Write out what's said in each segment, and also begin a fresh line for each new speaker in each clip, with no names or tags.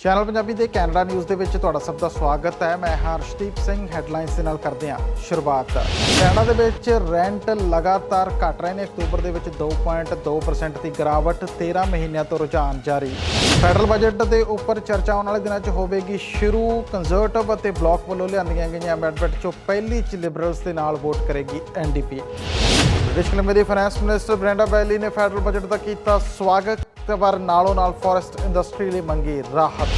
Channel Punjabi ਦੇ Canada news ਦੇ ਵਿੱਚ ਤੁਹਾਡਾ ਸਭ ਦਾ ਸਵਾਗਤ ਹੈ। ਮੈਂ ਹਰਸ਼ਦੀਪ ਸਿੰਘ ਹੈਡਲਾਈਨਸ ਦੇ ਨਾਲ ਕਰਦੇ ਹਾਂ ਸ਼ੁਰੂਆਤ। ਕੈਨੇਡਾ ਦੇ ਵਿੱਚ ਰੈਂਟ ਲਗਾਤਾਰ ਘਟ ਰਹੇ ਨੇ। ਅਕਤੂਬਰ ਦੇ ਵਿੱਚ 2.2% ਦੀ ਗਿਰਾਵਟ 13 ਮਹੀਨਿਆਂ ਤੋਂ ਰੁਝਾਨ ਜਾਰੀ। ਫੈਡਰਲ ਬਜਟ ਦੇ ਉੱਪਰ ਚਰਚਾ ਆਉਣ ਵਾਲੇ ਦਿਨਾਂ 'ਚ ਹੋਵੇਗੀ ਸ਼ੁਰੂ। ਕੰਜ਼ਰਵੇਟਿਵ ਅਤੇ ਬਲਾਕ ਵੱਲੋਂ ਲਿਆਂਦੀਆਂ ਗਈਆਂ ਅਮੈਂਡਮੈਂਟ 'ਚੋਂ ਪਹਿਲੀ 'ਚ ਲਿਬਰਲਸ ਦੇ ਨਾਲ ਵੋਟ ਕਰੇਗੀ ਐਨਡੀਪੀ ਬ੍ਰਿਟਿਸ਼ ਕੋਲੰਬੀਆ ਦੇ ਫਾਈਨੈਂਸ ਮਿਨਿਸਟਰ ਬ੍ਰੈਂਡਾ ਬੈਲੀ ਨੇ ਫੈਡਰਲ ਬਜਟ ਦਾ ਕੀਤਾ ਸਵਾਗਤ। ਤੇ ਪਰ ਨਾਲੋਂ ਨਾਲ ਫੋਰੈਸਟ ਇੰਡਸਟਰੀ ਲਈ ਮੰਗੀ ਰਾਹਤ।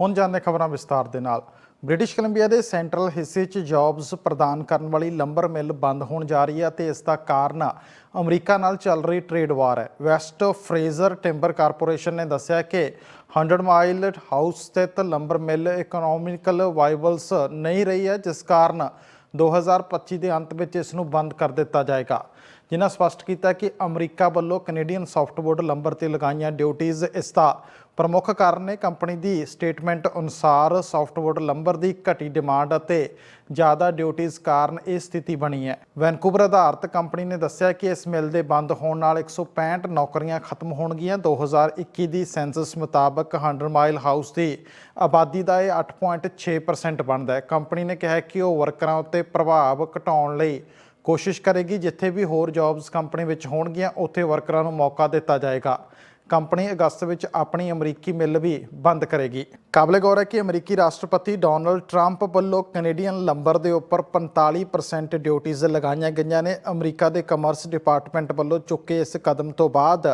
ਹੁਣ ਜਾਣਦੇ ਖਬਰਾਂ ਵਿਸਤਾਰ ਦੇ ਨਾਲ। ਬ੍ਰਿਟਿਸ਼ ਕੋਲੰਬੀਆ ਦੇ ਸੈਂਟਰਲ ਹਿੱਸੇ 'ਚ ਜੌਬਸ ਪ੍ਰਦਾਨ ਕਰਨ ਵਾਲੀ ਲੰਬਰ ਮਿਲ ਬੰਦ ਹੋਣ ਜਾ ਰਹੀ ਹੈ ਤੇ ਇਸ ਦਾ ਕਾਰਨ ਅਮਰੀਕਾ ਨਾਲ ਚੱਲ ਰਹੀ ਟ੍ਰੇਡ ਵਾਰ ਹੈ। ਵੈਸਟ ਫਰੇਜ਼ਰ ਟਿੰਬਰ ਕਾਰਪੋਰੇਸ਼ਨ ਨੇ ਦੱਸਿਆ ਕਿ 100 ਮਾਈਲ ਹਾਊਸ ਸਥਿਤ ਲੰਬਰ ਮਿਲ ਇਕਨੋਮਿਕਲ ਵਾਈਬਲਸ ਨਹੀਂ ਰਹੀ ਹੈ, ਜਿਸ ਕਾਰਨ 2025 ਦੇ ਅੰਤ ਵਿੱਚ ਇਸ ਨੂੰ ਬੰਦ ਕਰ ਦਿੱਤਾ ਜਾਏਗਾ। ਜਿਨ੍ਹਾਂ ਸਪਸ਼ਟ ਕੀਤਾ ਕਿ ਅਮਰੀਕਾ ਵੱਲੋਂ ਕੈਨੇਡੀਅਨ ਸੌਫਟਵੁੱਡ ਲੰਬਰ ਤੇ ਲਗਾਈਆਂ ਡਿਊਟੀਆਂ ਇਸ ਦਾ ਪ੍ਰਮੁੱਖ ਕਾਰਨ ਨੇ ਕੰਪਨੀ ਦੀ ਸਟੇਟਮੈਂਟ ਅਨੁਸਾਰ ਸੌਫਟਵੁੱਡ ਲੰਬਰ ਦੀ ਘਟੀ ਡਿਮਾਂਡ ਅਤੇ ਜ਼ਿਆਦਾ ਡਿਊਟੀਆਂ ਕਾਰਨ ਇਹ ਸਥਿਤੀ ਬਣੀ ਹੈ। ਵੈਨਕੂਵਰ ਆਧਾਰਿਤ ਕੰਪਨੀ ਨੇ ਦੱਸਿਆ ਕਿ ਇਸ ਮਿਲ ਦੇ ਬੰਦ ਹੋਣ ਨਾਲ 165 ਨੌਕਰੀਆਂ ਖਤਮ ਹੋਣਗੀਆਂ। 2021 ਦੀ ਸੈਂਸਸ ਮੁਤਾਬਕ 100 ਮਾਈਲ ਹਾਊਸ ਦੀ ਆਬਾਦੀ ਦਾ ਇਹ 8.6% ਬਣਦਾ ਹੈ। ਕੰਪਨੀ ਨੇ ਕਿਹਾ ਕਿ ਉਹ ਵਰਕਰਾਂ ਉੱਤੇ ਪ੍ਰਭਾਵ ਘਟਾਉਣ ਲਈ ਕੋਸ਼ਿਸ਼ ਕਰੇਗੀ ਜਿੱਥੇ ਵੀ ਹੋਰ ਜੌਬਸ ਕੰਪਨੀ ਵਿੱਚ ਹੋਣਗੀਆਂ, ਉੱਥੇ ਵਰਕਰਾਂ ਨੂੰ ਮੌਕਾ ਦਿੱਤਾ ਜਾਏਗਾ। ਕੰਪਨੀ ਅਗਸਤ ਵਿੱਚ ਆਪਣੀ ਅਮਰੀਕੀ ਮਿੱਲ ਵੀ ਬੰਦ ਕਰੇਗੀ। ਕਾਬਲੇ ਗੌਰ ਹੈ ਕਿ ਅਮਰੀਕੀ ਰਾਸ਼ਟਰਪਤੀ ਡੋਨਲਡ ਟਰੰਪ ਵੱਲੋਂ ਕੈਨੇਡੀਅਨ ਲੰਬਰ ਦੇ ਉੱਪਰ 45% ਡਿਊਟੀਆਂ ਲਗਾਈਆਂ ਗਈਆਂ ਨੇ। ਅਮਰੀਕਾ ਦੇ ਕਮਰਸ ਡਿਪਾਰਟਮੈਂਟ ਵੱਲੋਂ ਚੁੱਕੇ ਇਸ ਕਦਮ ਤੋਂ ਬਾਅਦ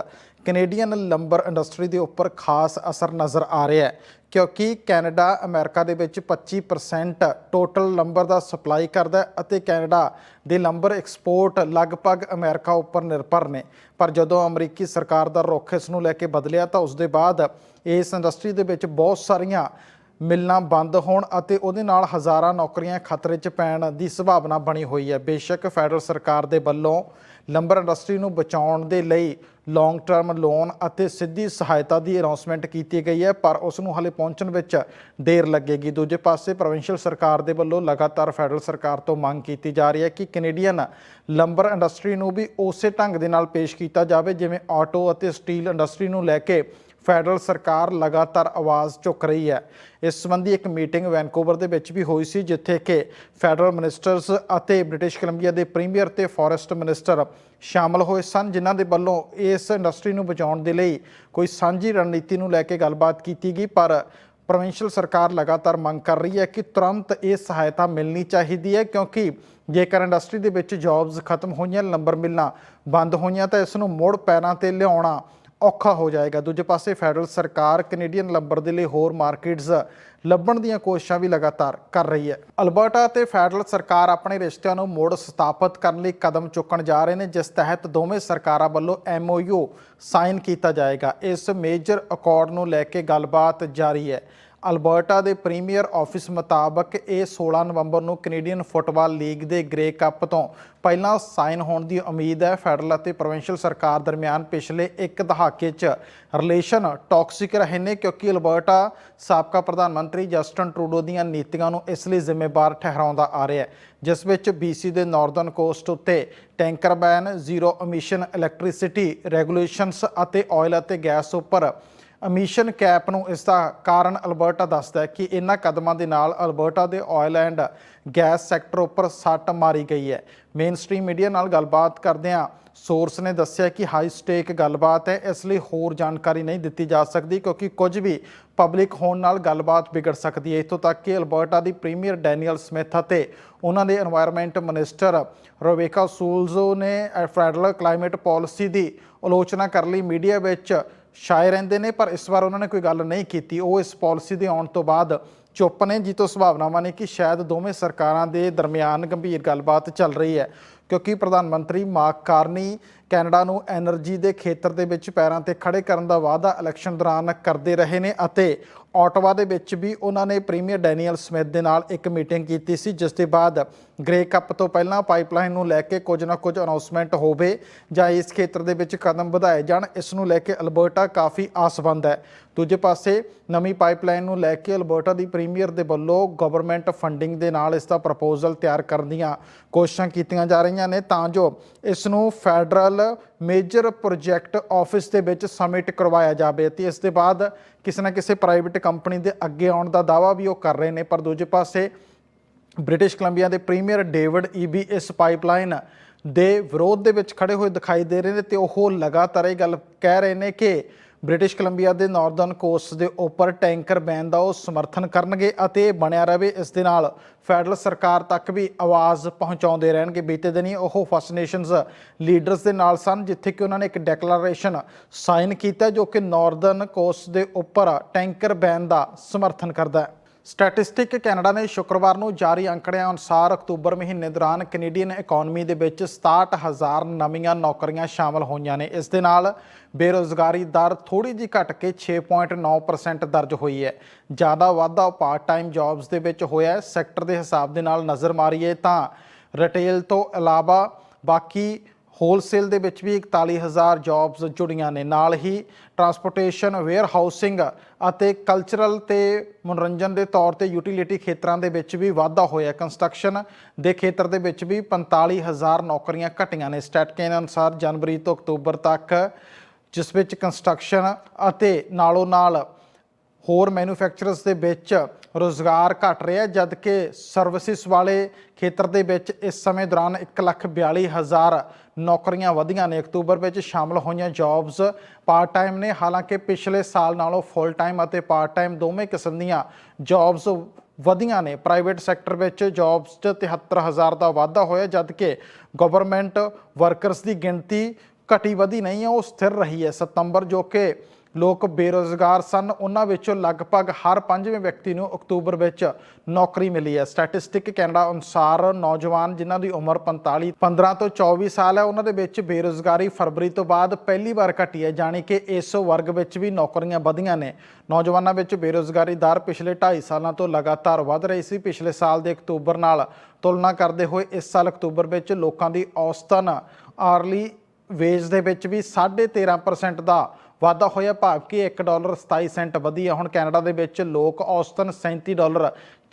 ਕੈਨੇਡੀਅਨ ਲੰਬਰ ਇੰਡਸਟਰੀ ਦੇ ਉੱਪਰ ਖਾਸ ਅਸਰ ਨਜ਼ਰ ਆ ਰਿਹਾ ਹੈ, ਕਿਉਂਕਿ ਕੈਨੇਡਾ ਅਮਰੀਕਾ ਦੇ ਵਿੱਚ 25% ਟੋਟਲ ਲੰਬਰ ਦਾ ਸਪਲਾਈ ਕਰਦਾ ਹੈ ਅਤੇ ਕੈਨੇਡਾ ਦੇ ਲੰਬਰ ਐਕਸਪੋਰਟ ਲਗਭਗ ਅਮਰੀਕਾ ਉੱਪਰ ਨਿਰਭਰ ਨੇ। ਪਰ ਜਦੋਂ ਅਮਰੀਕੀ ਸਰਕਾਰ ਦਾ ਰੁਖ ਇਸ ਨੂੰ ਲੈ ਕੇ ਬਦਲਿਆ, ਤਾਂ ਉਸ ਦੇ ਬਾਅਦ ਇਸ ਇੰਡਸਟਰੀ ਦੇ ਵਿੱਚ ਬਹੁਤ ਸਾਰੀਆਂ ਮਿਲਣਾ ਬੰਦ ਹੋਣ ਅਤੇ ਉਹਦੇ ਨਾਲ ਹਜ਼ਾਰਾਂ ਨੌਕਰੀਆਂ ਖਤਰੇ 'ਚ ਪੈਣ ਦੀ ਸੰਭਾਵਨਾ ਬਣੀ ਹੋਈ ਹੈ। ਬੇਸ਼ੱਕ ਫੈਡਰਲ ਸਰਕਾਰ ਦੇ ਵੱਲੋਂ ਲੰਬਰ ਇੰਡਸਟਰੀ ਨੂੰ ਬਚਾਉਣ ਦੇ ਲਈ ਲੌਂਗ ਟਰਮ ਲੋਨ ਅਤੇ ਸਿੱਧੀ ਸਹਾਇਤਾ ਦੀ ਅਨਾਉਂਸਮੈਂਟ ਕੀਤੀ ਗਈ ਹੈ, ਪਰ ਉਸ ਨੂੰ ਹਲੇ ਪਹੁੰਚਣ ਵਿੱਚ ਦੇਰ ਲੱਗੇਗੀ। ਦੂਜੇ ਪਾਸੇ ਪ੍ਰੋਵਿੰਸ਼ੀਅਲ ਸਰਕਾਰ ਦੇ ਵੱਲੋਂ ਲਗਾਤਾਰ ਫੈਡਰਲ ਸਰਕਾਰ ਤੋਂ ਮੰਗ ਕੀਤੀ ਜਾ ਰਹੀ ਹੈ ਕਿ ਕੈਨੇਡੀਅਨ ਲੰਬਰ ਇੰਡਸਟਰੀ ਨੂੰ ਵੀ ਉਸੇ ਢੰਗ ਦੇ ਨਾਲ ਪੇਸ਼ ਕੀਤਾ ਜਾਵੇ, ਜਿਵੇਂ ਆਟੋ ਅਤੇ ਸਟੀਲ ਇੰਡਸਟਰੀ ਨੂੰ ਲੈ ਕੇ ਫੈਡਰਲ ਸਰਕਾਰ ਲਗਾਤਾਰ ਆਵਾਜ਼ ਚੁੱਕ ਰਹੀ ਹੈ। ਇਸ ਸੰਬੰਧੀ ਇੱਕ ਮੀਟਿੰਗ ਵੈਨਕੂਵਰ ਦੇ ਵਿੱਚ ਵੀ ਹੋਈ ਸੀ, ਜਿੱਥੇ ਕਿ ਫੈਡਰਲ ਮਿਨਿਸਟਰਸ ਅਤੇ ਬ੍ਰਿਟਿਸ਼ ਕੋਲੰਬੀਆ ਦੇ ਪ੍ਰੀਮੀਅਰ ਤੇ ਫੋਰੈਸਟ ਮਿਨਿਸਟਰ ਸ਼ਾਮਲ ਹੋਏ ਸਨ, ਜਿਨ੍ਹਾਂ ਦੇ ਵੱਲੋਂ ਇਸ ਇੰਡਸਟਰੀ ਨੂੰ ਬਚਾਉਣ ਦੇ ਲਈ ਕੋਈ ਸਾਂਝੀ ਰਣਨੀਤੀ ਨੂੰ ਲੈ ਕੇ ਗੱਲਬਾਤ ਕੀਤੀ ਗਈ। ਪਰ ਪ੍ਰੋਵਿੰਸ਼ੀਅਲ ਸਰਕਾਰ ਲਗਾਤਾਰ ਮੰਗ ਕਰ ਰਹੀ ਹੈ ਕਿ ਤੁਰੰਤ ਇਹ ਸਹਾਇਤਾ ਮਿਲਣੀ ਚਾਹੀਦੀ ਹੈ, ਕਿਉਂਕਿ ਜੇਕਰ ਇੰਡਸਟਰੀ ਦੇ ਵਿੱਚ ਜੌਬਸ ਖਤਮ ਹੋਈਆਂ ਨੰਬਰ ਮਿਲਣਾ ਬੰਦ ਹੋਈਆਂ, ਤਾਂ ਇਸ ਨੂੰ ਮੁੜ ਪੈਰਾਂ ਤੇ ਲਿਆਉਣਾ ਔਖਾ ਹੋ ਜਾਏਗਾ। ਦੂਜੇ ਪਾਸੇ ਫੈਡਰਲ ਸਰਕਾਰ ਕੈਨੇਡੀਅਨ ਲੰਬਰ ਦੇ ਲਈ ਹੋਰ ਮਾਰਕੀਟਸ ਲੱਭਣ ਦੀਆਂ ਕੋਸ਼ਿਸ਼ਾਂ ਵੀ ਲਗਾਤਾਰ ਕਰ ਰਹੀ ਹੈ। ਅਲਬਰਟਾ ਤੇ ਫੈਡਰਲ ਸਰਕਾਰ ਆਪਣੇ ਰਿਸ਼ਤਿਆਂ ਨੂੰ ਮੋੜ ਸਥਾਪਿਤ ਕਰਨ ਲਈ ਕਦਮ ਚੁੱਕਣ ਜਾ ਰਹੇ ਨੇ, ਜਿਸ ਤਹਿਤ ਦੋਵੇਂ ਸਰਕਾਰਾਂ ਵੱਲੋਂ ਐਮਓਯੂ ਸਾਈਨ ਕੀਤਾ ਜਾਏਗਾ। ਇਸ ਮੇਜਰ ਅਕਾਰਡ ਨੂੰ ਲੈ ਕੇ ਗੱਲਬਾਤ ਜਾਰੀ ਹੈ। ਅਲਬਰਟਾ ਦੇ ਪ੍ਰੀਮੀਅਰ ਆਫਿਸ ਮੁਤਾਬਕ ਇਹ 16 ਨਵੰਬਰ ਨੂੰ ਕੈਨੇਡੀਅਨ ਫੁੱਟਬਾਲ ਲੀਗ ਦੇ ਗ੍ਰੇ ਕੱਪ ਤੋਂ ਪਹਿਲਾਂ ਸਾਈਨ ਹੋਣ ਦੀ ਉਮੀਦ ਹੈ। ਫੈਡਰਲ ਅਤੇ ਪ੍ਰੋਵਿੰਸ਼ੀਅਲ ਸਰਕਾਰ ਦਰਮਿਆਨ ਪਿਛਲੇ ਇੱਕ ਦਹਾਕੇ 'ਚ ਰਿਲੇਸ਼ਨ ਟੌਕਸਿਕ ਰਹੇ ਨੇ ਕਿਉਂਕਿ ਅਲਬਰਟਾ ਸਾਬਕਾ ਪ੍ਰਧਾਨ ਮੰਤਰੀ ਜਸਟਨ ਟਰੂਡੋ ਦੀਆਂ ਨੀਤੀਆਂ ਨੂੰ ਇਸ ਲਈ ਜ਼ਿੰਮੇਵਾਰ ਠਹਿਰਾਉਂਦਾ ਆ ਰਿਹਾ ਹੈ, ਜਿਸ ਵਿੱਚ BC ਦੇ ਨਾਰਦਰਨ ਕੋਸਟ ਉੱਤੇ tanker ban zero emission electricity regulations ਅਤੇ ਆਇਲ ਅਤੇ ਗੈਸ ਉੱਪਰ ਅਮੀਸ਼ਨ ਕੈਪ ਨੂੰ ਇਸ ਦਾ ਕਾਰਨ ਅਲਬਰਟਾ ਦੱਸਦਾ ਹੈ ਕਿ ਇਹਨਾਂ ਕਦਮਾਂ ਦੇ ਨਾਲ ਅਲਬਰਟਾ ਦੇ ਆਇਲ ਐਂਡ ਗੈਸ ਸੈਕਟਰ ਉੱਪਰ ਸੱਟ ਮਾਰੀ ਗਈ ਹੈ। ਮੇਨ ਸਟ੍ਰੀਮ ਮੀਡੀਆ ਨਾਲ ਗੱਲਬਾਤ ਕਰਦੇ ਆ ਸੋਰਸ ਨੇ ਦੱਸਿਆ ਕਿ ਹਾਈ ਸਟੇਕ ਗੱਲਬਾਤ ਹੈ, ਇਸ ਲਈ ਹੋਰ ਜਾਣਕਾਰੀ ਨਹੀਂ ਦਿੱਤੀ ਜਾ ਸਕਦੀ ਕਿਉਂਕਿ ਕੁਝ ਵੀ ਪਬਲਿਕ ਹੋਣ ਨਾਲ ਗੱਲਬਾਤ ਵਿਗੜ ਸਕਦੀ ਹੈ। ਇਥੋਂ ਤੱਕ ਕਿ ਅਲਬਰਟਾ ਦੀ ਪ੍ਰੀਮੀਅਰ ਡੈਨੀਅਲ ਸਮਿਥ ਅਤੇ ਉਹਨਾਂ ਦੇ এনवायरमेंट ਮਿਨਿਸਟਰ ਰੋਵੇਕਾ ਸੂਲਜ਼ੋ ਨੇ ਫੈਡਰਲ ਕਲਾਈਮੇਟ ਪਾਲਿਸੀ ਦੀ ਆਲੋਚਨਾ ਕਰ ਲਈ। ਮੀਡੀਆ ਵਿੱਚ ਛਾਏ ਰਹਿੰਦੇ ਨੇ, ਪਰ ਇਸ ਵਾਰ ਉਹਨਾਂ ਨੇ ਕੋਈ ਗੱਲ ਨਹੀਂ ਕੀਤੀ। ਉਹ ਇਸ ਪਾਲਿਸੀ ਦੇ ਆਉਣ ਤੋਂ ਬਾਅਦ ਚੁੱਪ ਨੇ ਜੀ ਤੋਂ ਸੰਭਾਵਨਾਵਾਂ ਨੇ ਕਿ ਸ਼ਾਇਦ ਦੋਵੇਂ ਸਰਕਾਰਾਂ ਦੇ ਦਰਮਿਆਨ ਗੰਭੀਰ ਗੱਲਬਾਤ ਚੱਲ ਰਹੀ ਹੈ। ਕਿਉਂਕਿ ਪ੍ਰਧਾਨ ਮੰਤਰੀ ਮਾਰਕ ਕਾਰਨੀ ਕੈਨੇਡਾ ਨੂੰ એનર્ਜੀ ਦੇ ਖੇਤਰ ਦੇ ਵਿੱਚ ਪੈਰਾਂ ਤੇ ਖੜੇ ਕਰਨ ਦਾ ਵਾਅਦਾ ਇਲੈਕਸ਼ਨ ਦੌਰਾਨ ਕਰਦੇ ਰਹੇ ਨੇ ਅਤੇ ਆਟਵਾ ਦੇ ਵਿੱਚ ਵੀ ਉਹਨਾਂ ਨੇ ਪ੍ਰੀਮੀਅਰ ਡੈਨੀਅਲ ਸਮਿਥ ਦੇ ਨਾਲ ਇੱਕ ਮੀਟਿੰਗ ਕੀਤੀ ਸੀ, ਜਿਸ ਦੇ ਬਾਅਦ ਗ੍ਰੇ ਕੱਪ ਤੋਂ ਪਹਿਲਾਂ ਪਾਈਪਲਾਈਨ ਨੂੰ ਲੈ ਕੇ ਕੁਝ ਨਾ ਕੁਝ ਅਨਾਉਂਸਮੈਂਟ ਹੋਵੇ ਜਾਂ ਇਸ ਖੇਤਰ ਦੇ ਵਿੱਚ ਕਦਮ ਵਧਾਏ ਜਾਣ, ਇਸ ਨੂੰ ਲੈ ਕੇ ਅਲਬਰਟਾ ਕਾਫੀ ਆਸਵੰਦ ਹੈ। ਦੂਜੇ ਪਾਸੇ ਨਵੀਂ ਪਾਈਪਲਾਈਨ ਨੂੰ ਲੈ ਕੇ ਅਲਬਰਟਾ ਦੀ ਪ੍ਰੀਮੀਅਰ ਦੇ ਵੱਲੋਂ ਗਵਰਨਮੈਂਟ ਫੰਡਿੰਗ ਦੇ ਨਾਲ ਇਸ ਦਾ ਪ੍ਰਪੋਜ਼ਲ ਤਿਆਰ ਕਰਨ ਦੀਆਂ ਕੋਸ਼ਿਸ਼ਾਂ ਕੀਤੀਆਂ ਜਾ ਰਹੀਆਂ ਨੇ, ਤਾਂ ਜੋ ਇਸ ਨੂੰ ਫੈਡਰਲ ਮੇਜਰ ਪ੍ਰੋਜੈਕਟ ਆਫਿਸ ਦੇ ਵਿੱਚ ਸਮਿਟ ਕਰਵਾਇਆ ਜਾਵੇ ਤੇ ਇਸ ਦੇ ਬਾਅਦ ਕਿਸੇ ਨਾ ਕਿਸੇ ਪ੍ਰਾਈਵੇਟ ਕੰਪਨੀ ਦੇ ਅੱਗੇ ਆਉਣ ਦਾ ਦਾਵਾ ਵੀ ਉਹ ਕਰ ਰਹੇ ਨੇ। ਪਰ ਦੂਜੇ ਪਾਸੇ ਬ੍ਰਿਟਿਸ਼ ਕੋਲੰਬੀਆ ਦੇ ਪ੍ਰੀਮੀਅਰ ਡੇਵਿਡ ਈਬੀ ਇਸ ਪਾਈਪਲਾਈਨ ਦੇ ਵਿਰੋਧ ਦੇ ਵਿੱਚ ਖੜੇ ਹੋਏ ਦਿਖਾਈ ਦੇ ਰਹੇ ਨੇ ਤੇ ਉਹ ਲਗਾਤਾਰ ਇਹ ਗੱਲ ਕਹਿ ਰਹੇ ਨੇ ਕਿ ਬ੍ਰਿਟਿਸ਼ ਕੋਲੰਬੀਆ ਦੇ ਨਾਰਦਰਨ ਕੋਸਟ ਦੇ ਉੱਪਰ ਟੈਂਕਰ ਬੈਨ ਦਾ ਉਹ ਸਮਰਥਨ ਕਰਨਗੇ ਅਤੇ ਬਣਿਆ ਰਹੇ ਇਸ ਦੇ ਨਾਲ। ਫੈਡਰਲ ਸਰਕਾਰ ਤੱਕ ਵੀ ਆਵਾਜ਼ ਪਹੁੰਚਾਉਂਦੇ ਰਹਿਣਗੇ। ਬੀਤੇ ਦਿਨੀ ਉਹ ਫਸਟ ਨੇਸ਼ਨਸ ਲੀਡਰਸ ਦੇ ਨਾਲ ਸਨ, ਜਿੱਥੇ ਕਿ ਉਹਨਾਂ ਨੇ ਇੱਕ ਡੈਕਲੇਰੇਸ਼ਨ ਸਾਈਨ ਕੀਤਾ, ਜੋ ਕਿ ਨਾਰਦਰਨ ਕੋਸਟ ਦੇ ਉੱਪਰ ਟੈਂਕਰ ਬੈਨ ਦਾ ਸਮਰਥਨ ਕਰਦਾ ਹੈ। ਸਟੈਟਿਸਟਿਕ ਕੈਨੇਡਾ ਨੇ ਸ਼ੁੱਕਰਵਾਰ ਨੂੰ ਜਾਰੀ ਅੰਕੜਿਆਂ ਅਨੁਸਾਰ ਅਕਤੂਬਰ ਮਹੀਨੇ ਦੌਰਾਨ ਕੈਨੇਡੀਅਨ ਇਕਨੋਮੀ ਦੇ ਵਿੱਚ 67000 ਨਵੀਆਂ ਨੌਕਰੀਆਂ ਸ਼ਾਮਲ ਹੋਈਆਂ ਨੇ। ਇਸ ਦੇ ਨਾਲ ਬੇਰੋਜ਼ਗਾਰੀ ਦਰ ਥੋੜੀ ਜਿਹੀ ਘਟ ਕੇ 6.9% ਦਰਜ ਹੋਈ ਹੈ। ਜ਼ਿਆਦਾ ਵਾਧਾ ਪਾਰਟ ਟਾਈਮ ਜੌਬਸ ਦੇ ਵਿੱਚ ਹੋਇਆ ਸੈਕਟਰ ਦੇ ਹਿਸਾਬ ਦੇ ਨਾਲ ਨਜ਼ਰ ਮਾਰੀਏ ਤਾਂ ਰਿਟੇਲ ਤੋਂ ਇਲਾਵਾ ਬਾਕੀ ਹੋਲਸੇਲ ਦੇ ਵਿੱਚ ਵੀ 41000 ਜੌਬਸ ਜੁੜੀਆਂ ਨੇ। ਨਾਲ ਹੀ ਟਰਾਂਸਪੋਰਟੇਸ਼ਨ ਵੇਅਰ ਹਾਊਸਿੰਗ ਅਤੇ ਕਲਚਰਲ ਤੇ ਮਨੋਰੰਜਨ ਦੇ ਤੌਰ ਤੇ ਯੂਟਿਲਿਟੀ ਖੇਤਰਾਂ ਦੇ ਵਿੱਚ ਵੀ ਵਾਧਾ ਹੋਇਆ। ਕੰਸਟਰਕਸ਼ਨ ਦੇ ਖੇਤਰ ਦੇ ਵਿੱਚ ਵੀ 45000 ਨੌਕਰੀਆਂ ਘਟੀਆਂ ਨੇ। ਸਟੈਟਕੇਨ ਅਨੁਸਾਰ ਜਨਵਰੀ ਤੋਂ ਅਕਤੂਬਰ ਤੱਕ, ਜਿਸ ਵਿੱਚ ਕੰਸਟਰਕਸ਼ਨ ਅਤੇ ਨਾਲੋਂ ਨਾਲ ਹੋਰ ਮੈਨੂਫੈਕਚਰਰਸ ਦੇ ਵਿੱਚ ਰੋਜ਼ਗਾਰ ਘਟ ਰਿਹਾ ਜਦ ਕਿ ਸਰਵਿਸਿਜ਼ ਵਾਲੇ ਖੇਤਰ ਦੇ ਵਿੱਚ ਇਸ ਸਮੇਂ ਦੌਰਾਨ 142000 ਨੌਕਰੀਆਂ ਵਧੀਆਂ ਨੇ। ਅਕਤੂਬਰ ਵਿੱਚ ਸ਼ਾਮਲ ਹੋਈਆਂ ਜੌਬਸ ਪਾਰਟ ਟਾਈਮ ਨੇ। ਹਾਲਾਂਕਿ ਪਿਛਲੇ ਸਾਲ ਨਾਲੋਂ ਫੁੱਲ ਟਾਈਮ ਅਤੇ ਪਾਰਟ ਟਾਈਮ ਦੋਵੇਂ ਕਿਸਮ ਦੀਆਂ ਜੌਬਸ ਵਧੀਆਂ ਨੇ। ਪ੍ਰਾਈਵੇਟ ਸੈਕਟਰ ਵਿੱਚ ਜੌਬਸ 'ਚ 73000 ਦਾ ਵਾਧਾ ਹੋਇਆ ਜਦ ਕਿ ਗਵਰਨਮੈਂਟ ਵਰਕਰਸ ਦੀ ਗਿਣਤੀ ਘਟੀ ਵਧੀ ਨਹੀਂ ਹੈ, ਉਹ ਸਥਿਰ ਰਹੀ ਹੈ। ਸਤੰਬਰ ਜੋ ਕਿ ਲੋਕ ਬੇਰੋਜ਼ਗਾਰ ਸਨ। ਉਹਨਾਂ ਵਿੱਚੋਂ ਲਗਭਗ ਹਰ ਪੰਜਵੇਂ ਵਿਅਕਤੀ ਨੂੰ ਅਕਤੂਬਰ ਵਿੱਚ ਨੌਕਰੀ ਮਿਲੀ ਹੈ। ਸਟੈਟਿਸਟਿਕ ਕੈਨੇਡਾ ਅਨੁਸਾਰ ਨੌਜਵਾਨ ਜਿਨ੍ਹਾਂ ਦੀ ਉਮਰ 45 15 ਤੋਂ 24 ਸਾਲ ਹੈ, ਉਹਨਾਂ ਦੇ ਵਿੱਚ ਬੇਰੋਜ਼ਗਾਰੀ ਫਰਵਰੀ ਤੋਂ ਬਾਅਦ ਪਹਿਲੀ ਵਾਰ ਘਟੀ ਹੈ ਜਾਣੀ ਕਿ ਇਸ ਵਰਗ ਵਿੱਚ ਵੀ ਨੌਕਰੀਆਂ ਵਧੀਆਂ ਨੇ। ਨੌਜਵਾਨਾਂ ਵਿੱਚ ਬੇਰੋਜ਼ਗਾਰੀ ਦਰ ਪਿਛਲੇ 2.5 ਸਾਲਾਂ ਤੋਂ ਲਗਾਤਾਰ ਵਧ ਰਹੀ ਸੀ। ਪਿਛਲੇ ਸਾਲ ਦੇ ਅਕਤੂਬਰ ਨਾਲ ਤੁਲਨਾ ਕਰਦੇ ਹੋਏ ਇਸ ਸਾਲ ਅਕਤੂਬਰ ਵਿੱਚ ਲੋਕਾਂ ਦੀ ਔਸਤਨ ਆਰਲੀ ਵੇਜ ਦੇ ਵਿੱਚ ਵੀ 13.5% ਦਾ ਵਾਧਾ ਹੋਇਆ ਭਾਵ ਕਿ 1 ਡਾਲਰ 27 ਸੈਂਟ ਵਧੀਆ। ਹੁਣ ਕੈਨੇਡਾ ਦੇ ਵਿੱਚ ਲੋਕ ਔਸਤਨ 37 ਡਾਲਰ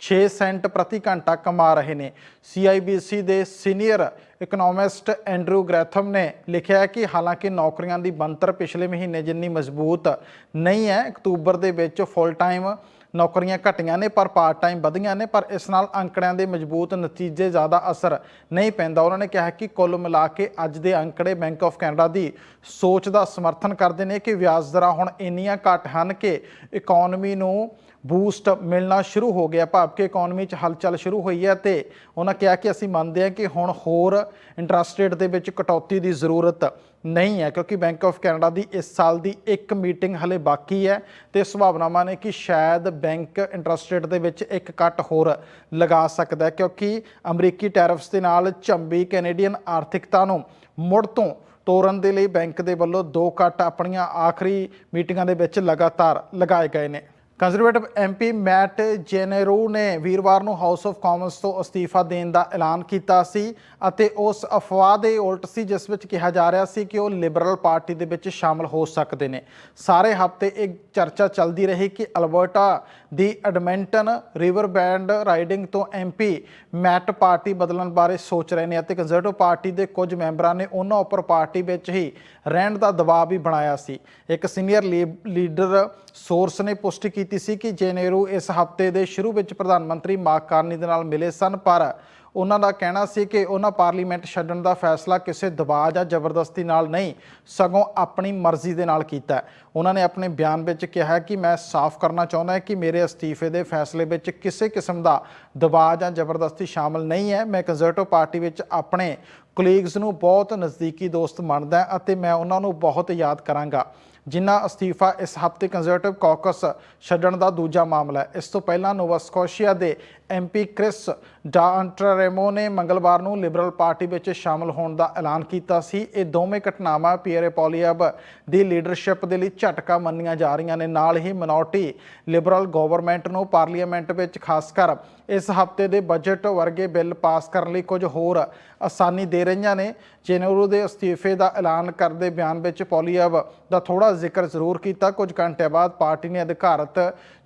6 ਸੈਂਟ ਪ੍ਰਤੀ ਘੰਟਾ ਕਮਾ ਰਹੇ ਨੇ। CIBC ਦੇ ਸੀਨੀਅਰ ਇਕਨੋਮਿਸਟ ਐਂਡਰੂ ਗ੍ਰੈਥਮ ਨੇ ਲਿਖਿਆ ਹੈ ਕਿ ਹਾਲਾਂਕਿ ਨੌਕਰੀਆਂ ਦੀ ਬੰਤਰ ਪਿਛਲੇ ਮਹੀਨੇ ਜਿੰਨੀ ਮਜ਼ਬੂਤ ਨਹੀਂ ਹੈ, ਅਕਤੂਬਰ ਦੇ ਵਿੱਚ ਫੁੱਲ ਟਾਈਮ ਨੌਕਰੀਆਂ ਘਟੀਆਂ ਨੇ, ਪਰ ਪਾਰਟ ਟਾਈਮ ਵਧੀਆਂ ਨੇ, ਪਰ ਇਸ ਨਾਲ ਅੰਕੜਿਆਂ ਦੇ ਮਜ਼ਬੂਤ ਨਤੀਜੇ ਜ਼ਿਆਦਾ ਅਸਰ ਨਹੀਂ ਪੈਂਦਾ। ਉਹਨਾਂ ਨੇ ਕਿਹਾ ਕਿ ਕੁੱਲ ਮਿਲਾ ਕੇ ਅੱਜ ਦੇ ਅੰਕੜੇ ਬੈਂਕ ਆਫ ਕੈਨੇਡਾ ਦੀ ਸੋਚ ਦਾ ਸਮਰਥਨ ਕਰਦੇ ਨੇ ਕਿ ਵਿਆਜ ਦਰਾਂ ਹੁਣ ਇੰਨੀਆਂ ਘੱਟ ਹਨ ਕਿ ਇਕਨੋਮੀ ਨੂੰ ਬੂਸਟ ਮਿਲਣਾ ਸ਼ੁਰੂ ਹੋ ਗਿਆ। ਭਾਵ ਕਿ ਇਕਨੋਮੀ 'ਚ ਹਲਚਲ ਸ਼ੁਰੂ ਹੋਈ ਹੈ ਤੇ ਉਹਨਾਂ ਕਿਹਾ ਕਿ ਅਸੀਂ ਮੰਨਦੇ ਹਾਂ ਕਿ ਹੁਣ ਹੋਰ ਇੰਟਰਸਟ ਰੇਟ ਦੇ ਵਿੱਚ ਕਟੌਤੀ ਦੀ ਜ਼ਰੂਰਤ ਨਹੀਂ ਹੈ, ਕਿਉਂਕਿ ਬੈਂਕ ਆਫ ਕੈਨੇਡਾ ਦੀ ਇਸ ਸਾਲ ਦੀ ਇੱਕ ਮੀਟਿੰਗ ਹਲੇ ਬਾਕੀ ਹੈ ਤੇ ਸੰਭਾਵਨਾਵਾਂ ਨੇ ਕਿ ਸ਼ਾਇਦ ਬੈਂਕ ਇੰਟਰਸਟ ਰੇਟ ਦੇ ਵਿੱਚ ਇੱਕ ਕੱਟ ਹੋਰ ਲਗਾ ਸਕਦਾ ਹੈ, ਕਿਉਂਕਿ ਅਮਰੀਕੀ ਟੈਰਿਫਸ ਦੇ ਨਾਲ ਝੰਬੀ ਕੈਨੇਡੀਅਨ ਆਰਥਿਕਤਾ ਨੂੰ ਮੁੜ ਤੋਂ ਤੋਰਨ ਦੇ ਲਈ ਬੈਂਕ ਦੇ ਵੱਲੋਂ ਦੋ ਕੱਟ ਆਪਣੀਆਂ ਆਖਰੀ ਮੀਟਿੰਗਾਂ ਦੇ ਵਿੱਚ ਲਗਾਤਾਰ ਲਗਾਏ ਗਏ ਨੇ। ਕੰਜ਼ਰਵੇਟਿਵ ਐਮਪੀ ਮੈਟ ਜੇਨੇਰੂ ਨੇ ਵੀਰਵਾਰ ਨੂੰ ਹਾਊਸ ਆਫ ਕਾਮਨਸ ਤੋਂ ਅਸਤੀਫਾ ਦੇਣ ਦਾ ਐਲਾਨ ਕੀਤਾ ਸੀ ਅਤੇ ਉਸ ਅਫਵਾਹ ਦੇ ਉਲਟ ਸੀ, ਜਿਸ ਵਿੱਚ ਕਿਹਾ ਜਾ ਰਿਹਾ ਸੀ ਕਿ ਉਹ ਲਿਬਰਲ ਪਾਰਟੀ ਦੇ ਵਿੱਚ ਸ਼ਾਮਲ ਹੋ ਸਕਦੇ ਨੇ। ਸਾਰੇ ਹਫ਼ਤੇ ਇੱਕ ਚਰਚਾ ਚੱਲਦੀ ਰਹੀ ਕਿ ਅਲਬਰਟਾ ਦੀ ਐਡਮਿੰਟਨ ਰਿਵਰ ਬੈਂਡ ਰਾਈਡਿੰਗ ਤੋਂ ਐਮਪੀ ਮੈਟ ਪਾਰਟੀ ਬਦਲਣ ਬਾਰੇ ਸੋਚ ਰਹੇ ਨੇ ਅਤੇ ਕੰਜ਼ਰਵੇਟਿਵ ਪਾਰਟੀ ਦੇ ਕੁਝ ਮੈਂਬਰਾਂ ਨੇ ਉਹਨਾਂ ਉੱਪਰ ਪਾਰਟੀ ਵਿੱਚ ਹੀ ਰਹਿਣ ਦਾ ਦਬਾਅ ਵੀ ਬਣਾਇਆ ਸੀ। ਇੱਕ ਸੀਨੀਅਰ ਲੀਡਰ ਸੋਰਸ ਨੇ ਪੁਸ਼ਟੀ ਕੀਤੀ ਸੀ ਕਿ ਜੇਨੇਰੂ ਇਸ ਹਫ਼ਤੇ ਦੇ ਸ਼ੁਰੂ ਵਿੱਚ ਪ੍ਰਧਾਨ ਮੰਤਰੀ ਮਾਰਕ ਕਾਰਨੀ ਦੇ ਨਾਲ ਮਿਲੇ ਸਨ, ਪਰ ਉਹਨਾਂ ਦਾ ਕਹਿਣਾ ਸੀ ਕਿ ਉਹਨਾਂ ਪਾਰਲੀਮੈਂਟ ਛੱਡਣ ਦਾ ਫੈਸਲਾ ਕਿਸੇ ਦਬਾਅ ਜਾਂ ਜ਼ਬਰਦਸਤੀ ਨਾਲ ਨਹੀਂ, ਸਗੋਂ ਆਪਣੀ ਮਰਜ਼ੀ ਦੇ ਨਾਲ ਕੀਤਾ ਹੈ। ਉਹਨਾਂ ਨੇ ਆਪਣੇ ਬਿਆਨ ਵਿੱਚ ਕਿਹਾ ਕਿ ਮੈਂ ਸਾਫ਼ ਕਰਨਾ ਚਾਹੁੰਦਾ ਹਾਂ ਕਿ ਮੇਰੇ ਅਸਤੀਫੇ ਦੇ ਫੈਸਲੇ ਵਿੱਚ ਕਿਸੇ ਕਿਸਮ ਦਾ ਦਬਾਅ ਜਾਂ ਜ਼ਬਰਦਸਤੀ ਸ਼ਾਮਲ ਨਹੀਂ ਹੈ। ਮੈਂ ਕੰਜ਼ਰਟਿਵ ਪਾਰਟੀ ਵਿੱਚ ਆਪਣੇ ਕੋਲੀਗਸ ਨੂੰ ਬਹੁਤ ਨਜ਼ਦੀਕੀ ਦੋਸਤ ਮੰਨਦਾ ਅਤੇ ਮੈਂ ਉਹਨਾਂ ਨੂੰ ਬਹੁਤ ਯਾਦ ਕਰਾਂਗਾ। ਜਿਨ੍ਹਾਂ ਅਸਤੀਫਾ ਇਸ ਹਫ਼ਤੇ ਕੰਜ਼ਰਵੇਟਿਵ ਕਾਕਸ ਛੱਡਣ ਦਾ ਦੂਜਾ ਮਾਮਲਾ ਹੈ। ਇਸ ਤੋਂ ਪਹਿਲਾਂ ਨੋਵਾ ਸਕੋਸ਼ੀਆ ਦੇ ਐਮਪੀ ਕ੍ਰਿਸ ਡਾਂਟਰੇਮੋ ਨੇ ਮੰਗਲਵਾਰ ਨੂੰ ਲਿਬਰਲ ਪਾਰਟੀ ਵਿੱਚ ਸ਼ਾਮਲ ਹੋਣ ਦਾ ਐਲਾਨ ਕੀਤਾ ਸੀ। ਇਹ ਦੋਵੇਂ ਘਟਨਾਵਾਂ ਪੀਅਰੇ ਪੋਲੀਅਬ ਦੀ ਲੀਡਰਸ਼ਿਪ ਦੇ ਲਈ ਝਟਕਾ ਮੰਨੀਆਂ ਜਾ ਰਹੀਆਂ ਨੇ। ਨਾਲ ਹੀ ਮਿਨੋਰਟੀ ਲਿਬਰਲ ਗਵਰਨਮੈਂਟ ਨੂੰ ਪਾਰਲੀਮੈਂਟ ਵਿੱਚ ਖਾਸ ਕਰ ਇਸ ਹਫ਼ਤੇ ਦੇ ਬਜਟ ਵਰਗੇ ਬਿੱਲ ਪਾਸ ਕਰਨ ਲਈ ਕੁਝ ਹੋਰ ਆਸਾਨੀ ਦੇ ਰਹੀਆਂ ਨੇ। ਜੇਨਰੂ ਦੇ ਅਸਤੀਫੇ ਦਾ ਐਲਾਨ ਕਰਦੇ ਬਿਆਨ ਵਿੱਚ ਪੋਲੀਅਬ ਦਾ ਥੋੜਾ ਜ਼ਿਕਰ ਜ਼ਰੂਰ ਕੀਤਾ। ਕੁਝ ਘੰਟੇ ਬਾਅਦ ਪਾਰਟੀ ਨੇ ਅਧਿਕਾਰਤ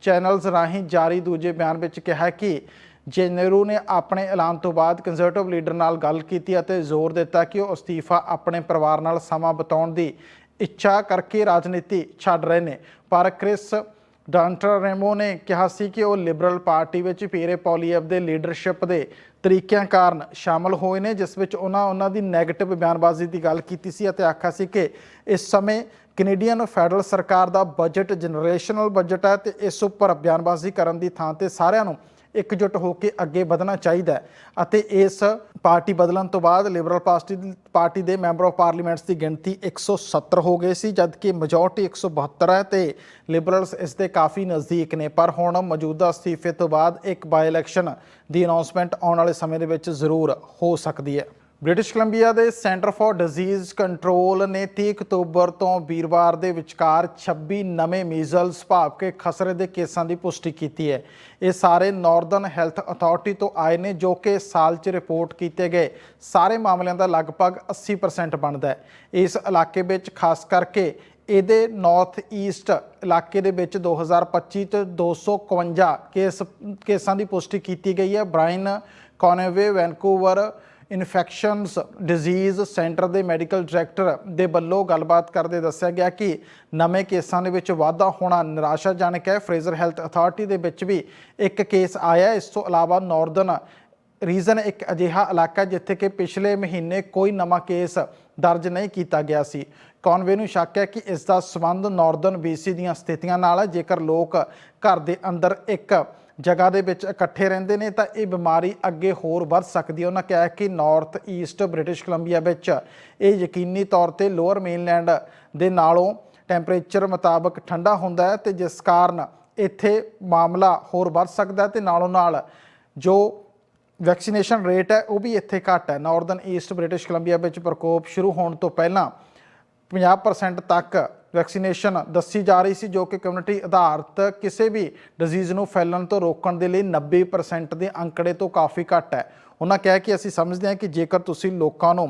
ਚੈਨਲਜ਼ ਰਾਹੀਂ ਜਾਰੀ ਦੂਜੇ ਬਿਆਨ ਵਿੱਚ ਕਿਹਾ ਕਿ ਜੇਨੇਰੂ ਨੇ ਆਪਣੇ ਐਲਾਨ ਤੋਂ ਬਾਅਦ ਕੰਜ਼ਰਵੇਟਿਵ ਲੀਡਰ ਨਾਲ ਗੱਲ ਕੀਤੀ ਅਤੇ ਜ਼ੋਰ ਦਿੱਤਾ ਕਿ ਉਹ ਅਸਤੀਫਾ ਆਪਣੇ ਪਰਿਵਾਰ ਨਾਲ ਸਮਾਂ ਬਿਤਾਉਣ ਦੀ ਇੱਛਾ ਕਰਕੇ ਰਾਜਨੀਤੀ ਛੱਡ ਰਹੇ ਨੇ, ਪਰ ਕ੍ਰਿਸ ਡਾਂਟਰ ਰੈਮੋ ਨੇ ਕਿਹਾ ਸੀ ਕਿ ਉਹ ਲਿਬਰਲ ਪਾਰਟੀ ਵਿੱਚ ਪੀਰੇ ਪੌਲੀਅਬ ਦੇ ਲੀਡਰਸ਼ਿਪ ਦੇ ਤਰੀਕਿਆਂ ਕਾਰਨ ਸ਼ਾਮਲ ਹੋਏ ਨੇ, ਜਿਸ ਵਿੱਚ ਉਹਨਾਂ ਉਹਨਾਂ ਦੀ ਨੈਗੇਟਿਵ ਬਿਆਨਬਾਜ਼ੀ ਦੀ ਗੱਲ ਕੀਤੀ ਸੀ ਅਤੇ ਆਖਿਆ ਸੀ ਕਿ ਇਸ ਸਮੇਂ ਕੈਨੇਡੀਅਨ ਫੈਡਰਲ ਸਰਕਾਰ ਦਾ ਬਜਟ ਜਨਰੇਸ਼ਨਲ ਬਜਟ ਹੈ ਤੇ ਇਸ ਉੱਪਰ ਬਿਆਨਬਾਜ਼ੀ ਕਰਨ ਦੀ ਥਾਂ ਤੇ ਸਾਰਿਆਂ ਨੂੰ ਇਕਜੁੱਟ ਹੋ ਕੇ ਅੱਗੇ ਵਧਣਾ ਚਾਹੀਦਾ ਅਤੇ ਇਸ ਪਾਰਟੀ ਬਦਲਣ ਤੋਂ ਬਾਅਦ ਲਿਬਰਲ ਪਾਰਟੀ ਪਾਰਟੀ ਦੇ ਮੈਂਬਰ ਆਫ ਪਾਰਲੀਮੈਂਟਸ ਦੀ ਗਿਣਤੀ 170 ਹੋ ਗਈ ਸੀ, ਜਦਕਿ ਮੈਜੋਰਟੀ 172 ਹੈ ਤੇ ਲਿਬਰਲਸ ਇਸ ਦੇ ਕਾਫੀ ਨਜ਼ਦੀਕ ਨੇ। ਪਰ ਹੁਣ ਮੌਜੂਦਾ ਅਸਤੀਫੇ ਤੋਂ ਬਾਅਦ ਇੱਕ ਬਾਈ ਇਲੈਕਸ਼ਨ ਦੀ ਅਨਾਉਂਸਮੈਂਟ ਆਉਣ ਵਾਲੇ ਸਮੇਂ ਦੇ ਵਿੱਚ ਜ਼ਰੂਰ ਹੋ ਸਕਦੀ ਹੈ। ਬ੍ਰਿਟਿਸ਼ ਕੋਲੰਬੀਆ ਦੇ ਸੈਂਟਰ ਫਾਰ ਡਿਜ਼ੀਜ਼ ਕੰਟਰੋਲ ਨੇ 30 ਅਕਤੂਬਰ ਤੋਂ ਵੀਰਵਾਰ ਦੇ ਵਿਚਕਾਰ 26 ਨਵੇਂ ਮੀਜ਼ਲਸ ਭਾਵ ਕੇ ਖਸਰੇ ਦੇ ਕੇਸਾਂ ਦੀ ਪੁਸ਼ਟੀ ਕੀਤੀ ਹੈ। ਇਹ ਸਾਰੇ ਨਾਰਦਰਨ ਹੈਲਥ ਅਥਾਰਟੀ ਤੋਂ ਆਏ ਨੇ ਜੋ ਕਿ ਸਾਲ 'ਚ ਰਿਪੋਰਟ ਕੀਤੇ ਗਏ ਸਾਰੇ ਮਾਮਲਿਆਂ ਦਾ ਲਗਭਗ 80% ਬਣਦਾ ਹੈ। ਇਸ ਇਲਾਕੇ ਵਿੱਚ ਖਾਸ ਕਰਕੇ ਇਹਦੇ ਨਾਰਥ ਈਸਟ ਇਲਾਕੇ ਦੇ ਵਿੱਚ 2025 ਚ 251 ਕੇਸ, ਕੇਸਾਂ ਦੀ ਪੁਸ਼ਟੀ ਕੀਤੀ ਗਈ ਹੈ। Brian Conway, Vancouver infectious disease centre ਦੇ ਮੈਡੀਕਲ ਡਾਇਰੈਕਟਰ ਦੇ ਵੱਲੋਂ ਗੱਲਬਾਤ ਕਰਦੇ ਦੱਸਿਆ ਗਿਆ ਕਿ ਨਵੇਂ ਕੇਸਾਂ ਦੇ ਵਿੱਚ ਵਾਧਾ ਹੋਣਾ ਨਿਰਾਸ਼ਾਜਨਕ ਹੈ। ਫਰੇਜ਼ਰ ਹੈਲਥ ਅਥਾਰਟੀ ਦੇ ਵਿੱਚ ਵੀ ਇੱਕ ਕੇਸ ਆਇਆ। ਇਸ ਤੋਂ ਇਲਾਵਾ ਨਾਰਦਰਨ ਰੀਜਨ ਇੱਕ ਅਜਿਹਾ ਇਲਾਕਾ ਜਿੱਥੇ ਕਿ ਪਿਛਲੇ ਮਹੀਨੇ ਕੋਈ ਨਵਾਂ ਕੇਸ ਦਰਜ ਨਹੀਂ ਕੀਤਾ ਗਿਆ ਸੀ। ਕੌਨਵੇ ਨੂੰ ਸ਼ੱਕ ਹੈ ਕਿ ਇਸ ਦਾ ਸਬੰਧ ਨਾਰਦਰਨ ਬੀਸੀ ਦੀਆਂ ਸਥਿਤੀਆਂ ਨਾਲ ਹੈ। ਜੇਕਰ ਲੋਕ ਘਰ ਦੇ ਅੰਦਰ ਇੱਕ ਜਗ੍ਹਾ ਦੇ ਵਿੱਚ ਇਕੱਠੇ ਰਹਿੰਦੇ ਨੇ ਤਾਂ ਇਹ ਬਿਮਾਰੀ ਅੱਗੇ ਹੋਰ ਵੱਧ ਸਕਦੀ ਹੈ। ਉਹਨਾਂ ਕਿਹਾ ਕਿ ਨਾਰਥ ਈਸਟ ਬ੍ਰਿਟਿਸ਼ ਕੋਲੰਬੀਆ ਵਿੱਚ ਇਹ ਯਕੀਨੀ ਤੌਰ ਤੇ ਲੋਅਰ ਮੇਨਲੈਂਡ ਦੇ ਨਾਲੋਂ ਟੈਂਪਰੇਚਰ ਮੁਤਾਬਕ ਠੰਡਾ ਹੁੰਦਾ ਹੈ ਤੇ ਜਿਸ ਕਾਰਨ ਇੱਥੇ ਮਾਮਲਾ ਹੋਰ ਵੱਧ ਸਕਦਾ ਹੈ ਤੇ ਨਾਲੋਂ ਨਾਲ ਜੋ ਵੈਕਸੀਨੇਸ਼ਨ ਰੇਟ ਹੈ ਉਹ ਵੀ ਇੱਥੇ ਘੱਟ ਹੈ। ਨਾਰਦਰਨ ਈਸਟ ਬ੍ਰਿਟਿਸ਼ ਕੋਲੰਬੀਆ ਵਿੱਚ ਪ੍ਰਕੋਪ ਸ਼ੁਰੂ ਹੋਣ ਤੋਂ ਪਹਿਲਾਂ 50% ਤੱਕ ਵੈਕਸੀਨੇਸ਼ਨ ਦੱਸੀ ਜਾ ਰਹੀ ਸੀ ਜੋ ਕਿ ਕਮਿਊਨਿਟੀ ਆਧਾਰਿਤ ਕਿਸੇ ਵੀ ਡਿਜ਼ੀਜ਼ ਨੂੰ ਫੈਲਣ ਤੋਂ ਰੋਕਣ ਦੇ ਲਈ 90% ਦੇ ਅੰਕੜੇ ਤੋਂ ਕਾਫੀ ਘੱਟ ਹੈ। ਉਹਨਾਂ ਕਿਹਾ ਕਿ ਅਸੀਂ ਸਮਝਦੇ ਹਾਂ ਕਿ ਜੇਕਰ ਤੁਸੀਂ ਲੋਕਾਂ ਨੂੰ